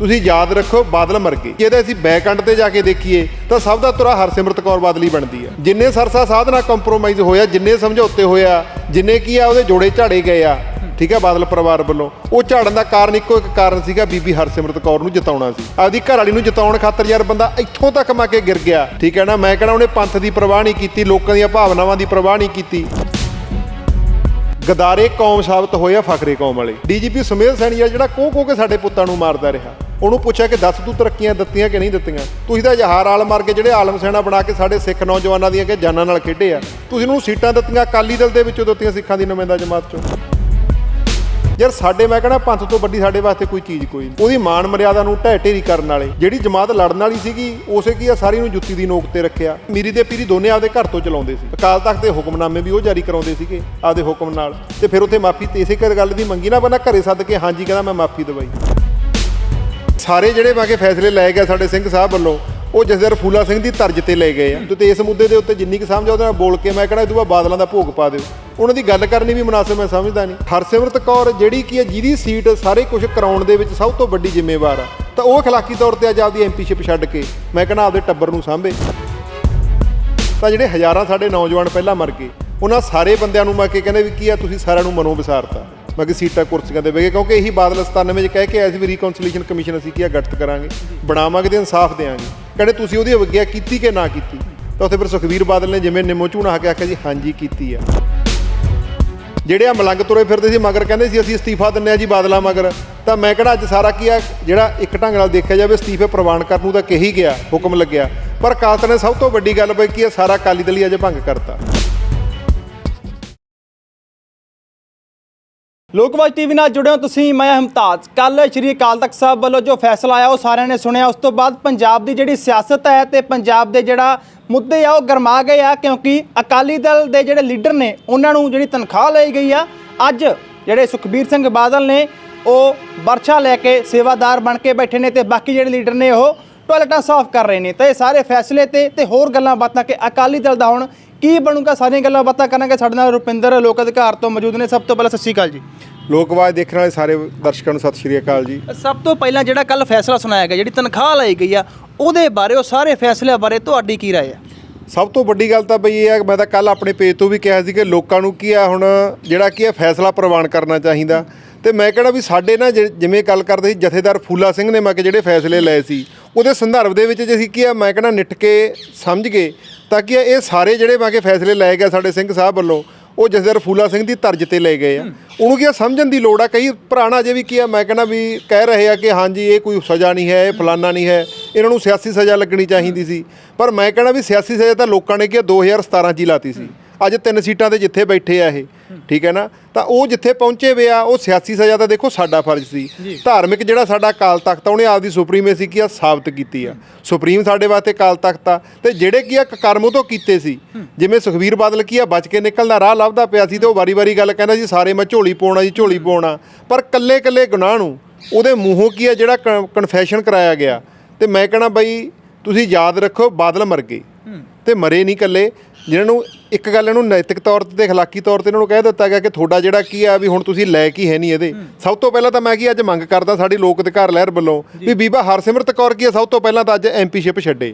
ਤੁਸੀਂ ਯਾਦ ਰੱਖੋ ਬਾਦਲ ਮਰ ਗਏ। ਜਿਹਦੇ ਅਸੀਂ ਬੈਕਐਂਡ ਤੇ ਜਾ ਕੇ ਦੇਖੀਏ, ਤਾਂ ਸਭ ਦਾ ਤੁਰਾ ਹਰਸਿਮਰਤ ਕੌਰ ਬਾਦਲ ਹੀ ਬਣਦੀ ਆ। ਜਿੰਨੇ ਸਰਸਾ ਸਾਧਨਾ ਕੰਪਰੋਮਾਈਜ਼ ਹੋਇਆ, ਜਿੰਨੇ ਸਮਝੌਤੇ ਹੋਇਆ ਜਿੰਨੇ ਕੀ ਆ, ਉਹਦੇ ਜੋੜੇ ਝਾੜੇ ਗਏ ਆ, ਠੀਕ ਹੈ ਬਾਦਲ ਪਰਿਵਾਰ ਵੱਲੋਂ। ਉਹ ਝਾੜਨ ਦਾ ਕਾਰਨ ਇੱਕੋ ਇੱਕ ਕਾਰਨ ਸੀਗਾ ਬੀਬੀ ਹਰਸਿਮਰਤ ਕੌਰ ਨੂੰ ਜਿਤਾਉਣਾ ਸੀ। ਆਪਦੀ ਘਰ ਵਾਲੀ ਨੂੰ ਜਿਤਾਉਣ ਖਾਤਰ ਯਾਰ ਬੰਦਾ ਇੱਥੋਂ ਤੱਕ ਮਾ ਕੇ ਗਿਰ ਗਿਆ। ਠੀਕ ਹੈ ਨਾ, ਮੈਂ ਕਹਿੰਦਾ ਉਹਨੇ ਪੰਥ ਦੀ ਪਰਵਾਹ ਨਹੀਂ ਕੀਤੀ, ਲੋਕਾਂ ਦੀਆਂ ਭਾਵਨਾਵਾਂ ਦੀ ਪਰਵਾਹ ਨਹੀਂ ਕੀਤੀ। ਗਦਾਰੇ ਕੌਮ ਸਾਬਤ ਹੋਏ ਆ ਫਖਰੇ ਕੌਮ ਵਾਲੇ। ਡੀਜੀਪੀ ਸੁਮੇਲ ਸੈਣੀ ਆ ਜਿਹੜਾ ਕੋਹ ਕੋਹ ਕੇ ਸਾਡੇ ਪੁੱਤਾਂ ਨੂੰ ਮਾਰਦਾ ਰਿਹਾ। ਉਹਨੂੰ ਪੁੱਛਿਆ ਕਿ ਦੱਸ ਤੂੰ ਤਰੱਕੀਆਂ ਦਿੱਤੀਆਂ ਕਿ ਨਹੀਂ ਦਿੱਤੀਆਂ? ਤੁਸੀਂ ਤਾਂ ਜਹਾਰ ਆਲ ਮਾਰ ਕੇ ਜਿਹੜੇ ਆਲਮ ਸੈਨਾ ਬਣਾ ਕੇ ਸਾਡੇ ਸਿੱਖ ਨੌਜਵਾਨਾਂ ਦੀਆਂ ਕਿ ਜਾਨਾਂ ਨਾਲ ਖੇਡੇ ਆ। ਤੁਸੀਂ ਉਹਨੂੰ ਸੀਟਾਂ ਦਿੱਤੀਆਂ, ਅਕਾਲੀ ਦਲ ਦੇ ਵਿੱਚੋਂ ਦਿੱਤੀਆਂ ਸਿੱਖਾਂ ਦੀ ਨੁਮਾਇੰਦਾ ਜਮਾਤ ਚੋਂ। ਯਾਰ ਸਾਡੇ ਮੈਂ ਕਹਿੰਦਾ ਪੰਥ ਤੋਂ ਵੱਡੀ ਸਾਡੇ ਵਾਸਤੇ ਕੋਈ ਚੀਜ਼ ਕੋਈ ਉਹਦੀ ਮਾਨ ਮਰਿਆਦਾ ਨੂੰ ਢਹਿ ਢੇਰੀ ਕਰਨ ਵਾਲੇ। ਜਿਹੜੀ ਜਮਾਤ ਲੜਨ ਵਾਲੀ ਸੀਗੀ, ਉਸੇ ਕੀ ਆ, ਸਾਰੀ ਨੂੰ ਜੁੱਤੀ ਦੀ ਨੋਕ ਤੇ ਰੱਖਿਆ। ਮੀਰੀ ਤੇ ਪੀਰੀ ਦੋਨੇ ਆਪਦੇ ਘਰ ਤੋਂ ਚਲਾਉਂਦੇ ਸੀ। ਅਕਾਲ ਤਖਤ ਦੇ ਹੁਕਮਨਾਮੇ ਵੀ ਉਹ ਜਾਰੀ ਕਰਾਉਂਦੇ ਸੀਗੇ, ਆਪਦੇ ਹੁਕਮ ਨਾਲ। ਤੇ ਫਿਰ ਉੱਥੇ ਮਾਫੀ, ਤੇ ਇਸੇ ਗੱਲ ਦੀ ਮੰਗੀ ਨਾ, ਬੰਦਾ ਘਰੇ ਸੱਦ ਕੇ, ਹਾਂਜੀ ਕਹਿੰਦਾ ਮੈਂ ਮਾਫੀ ਦਵਾਈ। ਸਾਰੇ ਜਿਹੜੇ ਵਾਕੇ ਫੈਸਲੇ ਲਏ ਗਏ ਸਾਡੇ ਸਿੰਘ ਸਾਹਿਬ ਵੱਲੋਂ ਉਹ ਜਸਦਰ ਫੂਲਾ ਸਿੰਘ ਦੀ ਤਰਜ ਤੇ ਲਏ ਗਏ ਆ। ਤੇ ਇਸ ਮੁੱਦੇ ਦੇ ਉੱਤੇ ਜਿੰਨੀ ਕੁ ਸਮਝ ਆ, ਉਹਦੇ ਨਾਲ ਬੋਲ ਕੇ ਮੈਂ ਕਹਿੰਦਾ ਇਹਦੂ ਬਾਅਦ ਬਾਦਲਾਂ ਦਾ ਭੋਗ ਪਾ ਦਿਓ। ਉਹਨਾਂ ਦੀ ਗੱਲ ਕਰਨੀ ਵੀ ਮੁਨਾਸਿਬ ਮੈਂ ਸਮਝਦਾ ਨਹੀਂ। ਹਰਸਿਮਰਤ ਕੌਰ ਜਿਹੜੀ ਕੀ ਹੈ ਜਿਹਦੀ ਸੀਟ ਸਾਰੇ ਕੁਝ ਕਰਾਉਣ ਦੇ ਵਿੱਚ ਸਭ ਤੋਂ ਵੱਡੀ ਜ਼ਿੰਮੇਵਾਰ ਆ, ਤਾਂ ਉਹ ਅਖਲਾਕੀ ਤੌਰ ਤੇ ਅੱਜ ਆਪਦੀ ਐਮਪੀਸ਼ਿਪ ਛੱਡ ਕੇ ਮੈਂ ਕਹਿੰਦਾ ਆਪਦੇ ਟੱਬਰ ਨੂੰ ਸਾਂਭੇ। ਤਾਂ ਜਿਹੜੇ ਹਜ਼ਾਰਾਂ ਸਾਡੇ ਨੌਜਵਾਨ ਪਹਿਲਾਂ ਮਰ ਗਏ, ਉਹਨਾਂ ਸਾਰੇ ਬੰਦਿਆਂ ਨੂੰ ਮੈਂ ਕੇ ਕਹਿੰਦੇ ਵੀ ਕੀ ਆ, ਤੁਸੀਂ ਸਾਰਿਆਂ ਨੂੰ ਮਨੋਂ ਵਿਸਾਰਤਾ। ਮੈਂ ਕਿ ਸੀਟਾਂ ਕੁਰਸੀਆਂ ਦੇ ਵੇਗੇ ਕਿਉਂਕਿ ਇਹੀ ਬਾਦਲ 97 ਵਿੱਚ ਕਹਿ ਕੇ ਐਸ ਵੀ ਰੀਕਨਸੀਲੀਏਸ਼ਨ ਕਮਿਸ਼ਨ ਅਸੀਂ ਕੀ ਆ, ਗਠਿਤ ਕਰਾਂਗੇ। ਬਣਾਵਾਂਗੇ ਤੇ ਇਨਸਾਫ ਦੇਵਾਂਗੇ ਕਹਿੰਦੇ ਤੁਸੀਂ ਉਹਦੀ ਅਵਗਿਆ ਕੀਤੀ ਕਿ ਨਾ ਕੀਤੀ? ਤਾਂ ਉੱਥੇ ਫਿਰ ਸੁਖਵੀਰ ਬਾਦਲ ਨੇ ਜਿਵੇਂ ਨਿੰਮੋ ਝੂਣਾ ਕੇ ਆਖਿਆ ਜੀ, ਹਾਂਜੀ ਕੀਤੀ ਆ। ਜਿਹੜੇ ਆ ਮਲੰਗ ਤੁਰੇ ਫਿਰਦੇ ਸੀ ਮਗਰ ਕਹਿੰਦੇ ਸੀ, ਅਸੀਂ ਅਸਤੀਫਾ ਦਿੰਨੇ ਆ ਜੀ ਬਾਦਲਾਂ ਮਗਰ। ਤਾਂ ਮੈਂ ਕਿਹੜਾ ਅੱਜ ਸਾਰਾ ਕੀ ਆ, ਜਿਹੜਾ ਇੱਕ ਢੰਗ ਨਾਲ ਦੇਖਿਆ ਜਾਵੇ, ਅਸਤੀਫੇ ਪ੍ਰਵਾਨ ਕਰਨ ਨੂੰ ਤਾਂ ਕਹੀ ਗਿਆ, ਹੁਕਮ ਲੱਗਿਆ। ਪਰ ਕਾਲਤ ਨੇ ਸਭ ਤੋਂ ਵੱਡੀ ਗੱਲ ਬਈ ਕੀ ਆ, ਸਾਰਾ ਅਕਾਲੀ ਦਲ ਹੀ ਅੱਜ ਭੰਗ ਕਰਤਾ। ਲੋਕਵਾਜ ਟੀਵੀ ਨਾਲ ਜੁੜੇ ਹੋ ਤੁਸੀਂ, ਮੈਂ ਹਮਤਾਜ। ਕੱਲ ਸ਼੍ਰੀ ਅਕਾਲ ਤਖਤ ਸਾਹਿਬ ਵੱਲੋਂ ਜੋ ਫੈਸਲਾ ਆਇਆ, ਉਹ ਸਾਰਿਆਂ ਨੇ ਸੁਣਿਆ। ਉਸ ਤੋਂ ਬਾਅਦ ਪੰਜਾਬ ਦੀ ਜਿਹੜੀ ਸਿਆਸਤ ਹੈ ਤੇ ਪੰਜਾਬ ਦੇ ਜਿਹੜਾ ਮੁੱਦੇ ਆ, ਉਹ ਗਰਮਾ ਗਏ ਆ, ਕਿਉਂਕਿ ਅਕਾਲੀ ਦਲ ਦੇ ਜਿਹੜੇ ਲੀਡਰ ਨੇ, ਉਹਨਾਂ ਨੂੰ ਜਿਹੜੀ ਤਨਖਾਹ ਲਈ ਗਈ ਆ। ਅੱਜ ਜਿਹੜੇ ਸੁਖਬੀਰ ਸਿੰਘ ਬਾਦਲ ਨੇ, ਉਹ ਵਰਛਾ ਲੈ ਕੇ ਸੇਵਾਦਾਰ ਬਣ ਕੇ ਬੈਠੇ ਨੇ ਤੇ ਬਾਕੀ ਜਿਹੜੇ ਲੀਡਰ ਨੇ, ਉਹ ਟਾਇਲਟਾਂ ਸਾਫ਼ ਕਰ ਰਹੇ ਨੇ। ਤਾਂ ਇਹ ਸਾਰੇ ਫੈਸਲੇ ਤੇ ਤੇ ਹੋਰ ਗੱਲਾਂ ਬਾਤਾਂ ਕਿ ਅਕਾਲੀ ਦਲ ਦਾ ਹੁਣ ਕੀ ਬਣੂਗਾ? ਸਾਰੀਆਂ ਗੱਲਾਂ ਬਾਤਾਂ ਕਰਾਂਗੇ। ਸਾਡੇ ਨਾਲ ਰੁਪਿੰਦਰ ਲੋਕ ਅਧਿਕਾਰ ਤੋਂ ਮੌਜੂਦ ਨੇ। ਸਭ ਤੋਂ ਪਹਿਲਾਂ ਸਤਿ ਸ਼੍ਰੀ ਅਕਾਲ ਜੀ। ਲੋਕਵਾਜ ਦੇਖਣ ਵਾਲੇ ਸਾਰੇ ਦਰਸ਼ਕਾਂ ਨੂੰ ਸਤਿ ਸ਼੍ਰੀ ਅਕਾਲ ਜੀ। ਸਭ ਤੋਂ ਪਹਿਲਾਂ ਜਿਹੜਾ ਕੱਲ ਫੈਸਲਾ ਸੁਣਾਇਆ ਗਿਆ ਜਿਹੜੀ ਤਨਖਾਹ ਲਈ ਗਈ ਆ ਉਹਦੇ ਬਾਰੇ ਉਹ ਸਾਰੇ ਫੈਸਲਿਆਂ ਬਾਰੇ ਤੁਹਾਡੀ ਕੀ ਰਾਏ ਆ? ਸਭ ਤੋਂ ਵੱਡੀ ਗੱਲ ਤਾਂ ਬਈ ਇਹ ਕਿ ਮੈਂ ਤਾਂ ਕੱਲ ਆਪਣੇ ਪੇਜ ਤੋਂ ਵੀ ਕਿਹਾ ਸੀ ਕਿ ਲੋਕਾਂ ਨੂੰ ਕੀ ਆ ਹੁਣ ਜਿਹੜਾ ਕੀ ਹੈ ਫੈਸਲਾ ਪ੍ਰਵਾਨ ਕਰਨਾ ਚਾਹੀਦਾ। ਤੇ ਮੈਂ ਕਹਿੰਦਾ ਵੀ ਸਾਡੇ ਨਾ ਜਿਵੇਂ ਗੱਲ ਕਰਦੇ ਸੀ ਜਥੇਦਾਰ ਫੂਲਾ ਸਿੰਘ ਨੇ ਮੈਂ ਕਿ ਜਿਹੜੇ ਫੈਸਲੇ ਲਏ ਸੀ ਉਹਦੇ ਸੰਦਰਭ ਦੇ ਵਿੱਚ ਜੇ ਅਸੀਂ ਕੀ ਆ ਮੈਂ ਕਹਿੰਦਾ ਨਿੱਠ ਕੇ ਸਮਝ ਗਏ ਤਾਂ ਕਿ ਇਹ ਸਾਰੇ ਜਿਹੜੇ ਮੈਂ ਕਿ ਫੈਸਲੇ ਲਏ ਗਏ ਸਾਡੇ ਸਿੰਘ ਸਾਹਿਬ ਵੱਲੋਂ ਉਹ ਜਸਦਰ ਫੂਲਾ ਸਿੰਘ ਦੀ ਤਰਜ ਤੇ ਲਏ ਗਏ ਆ। ਉਹਨੂੰ ਕੀ ਸਮਝਣ ਦੀ ਲੋੜ ਆ। ਕਈ ਭਰਾਣਾ ਜੇ ਵੀ ਕੀ ਆ ਮੈਂ ਕਹਿੰਦਾ ਵੀ ਕਹਿ ਰਹੇ ਆ ਕਿ ਹਾਂਜੀ ਇਹ ਕੋਈ ਸਜ਼ਾ ਨਹੀਂ ਹੈ ਇਹ ਫਲਾਨਾ ਨਹੀਂ ਹੈ। ਇਹਨਾਂ ਨੂੰ ਸਿਆਸੀ ਸਜ਼ਾ ਲੱਗਣੀ ਚਾਹੀਦੀ ਸੀ। ਪਰ ਮੈਂ ਕਹਿੰਦਾ ਵੀ ਸਿਆਸੀ ਸਜ਼ਾ ਤਾਂ ਲੋਕਾਂ ਨੇ ਕੀ ਆ 2017 ਚ ਹੀ ਲਾਤੀ ਸੀ। ਅੱਜ ਤਿੰਨ ਸੀਟਾਂ ਤੇ ਜਿੱਥੇ ਬੈਠੇ ਆ ਇਹ। ਠੀਕ ਹੈ ਨਾ? ਤਾਂ ਉਹ ਜਿੱਥੇ ਪਹੁੰਚੇ ਵੇ ਆ ਉਹ ਸਿਆਸੀ ਸਜ਼ਾ ਤਾਂ ਦੇਖੋ ਸਾਡਾ ਫਰਜ਼ ਸੀ। ਧਾਰਮਿਕ ਜਿਹੜਾ ਸਾਡਾ ਕਾਲ ਤਖਤ ਆ ਉਹਨੇ ਆਪਦੀ ਸੁਪਰੀਮੇਸੀ ਕੀ ਆ ਸਾਬਤ ਕੀਤੀ ਆ। ਸੁਪਰੀਮ ਸਾਡੇ ਵਾਸਤੇ ਕਾਲ ਤਖਤ ਆ। ਤੇ ਜਿਹੜੇ ਕੀ ਆ ਕਰਮ ਉਹ ਤੋਂ ਕੀਤੇ ਸੀ। ਜਿਵੇਂ ਸੁਖਵੀਰ ਬਾਦਲ ਕੀ ਆ ਬਚ ਕੇ ਨਿਕਲਣ ਦਾ ਰਾਹ ਲੱਭਦਾ ਪਿਆ ਸੀ ਤੇ ਉਹ ਵਾਰੀ-ਵਾਰੀ ਗੱਲ ਕਹਿੰਦਾ ਜੀ ਸਾਰੇ ਮੈਂ ਝੋਲੀ ਪਾਉਣਾ ਜੀ ਝੋਲੀ ਪਾਉਣਾ ਪਰ ਕੱਲੇ-ਕੱਲੇ ਗੁਨਾਹ ਨੂੰ ਉਹਦੇ ਮੂੰਹੋਂ ਕੀ ਆ ਜਿਹੜਾ ਕਨਫੈਸ਼ਨ ਕਰਾਇਆ ਗਿਆ। ਤੇ ਮੈਂ ਕਹਣਾ ਬਈ ਤੁਸੀਂ ਯਾਦ ਰੱਖੋ ਬਾਦਲ ਮਰ ਗਏ। ਤੇ ਮਰੇ ਨਹੀਂ ਕੱਲੇ ਜਿਹਨਾਂ ਨੂੰ ਇੱਕ ਗੱਲ ਇਹਨੂੰ ਨੈਤਿਕ ਤੌਰ ਤੇ ਤੇ اخلاقی ਤੌਰ ਤੇ ਇਹਨਾਂ ਨੂੰ ਕਹਿ ਦਿੱਤਾ ਗਿਆ ਕਿ ਤੁਹਾਡਾ ਜਿਹੜਾ ਕੀ ਆ ਵੀ ਹੁਣ ਤੁਸੀਂ ਲੈ ਕੀ ਹੈ ਨਹੀਂ ਇਹਦੇ ਸਭ ਤੋਂ ਪਹਿਲਾਂ ਤਾਂ ਮੈਂ ਕੀ ਅੱਜ ਮੰਗ ਕਰਦਾ ਸਾਡੀ ਲੋਕ ਅਧਿਕਾਰ ਲਹਿਰ ਵੱਲੋਂ ਵੀ ਬੀਬਾ ਹਰਸਿਮਰਤ ਕੌਰ ਕੀ ਆ ਸਭ ਤੋਂ ਪਹਿਲਾਂ ਤਾਂ ਅੱਜ ਐਮਪੀਸ਼ਿਪ ਛੱਡੇ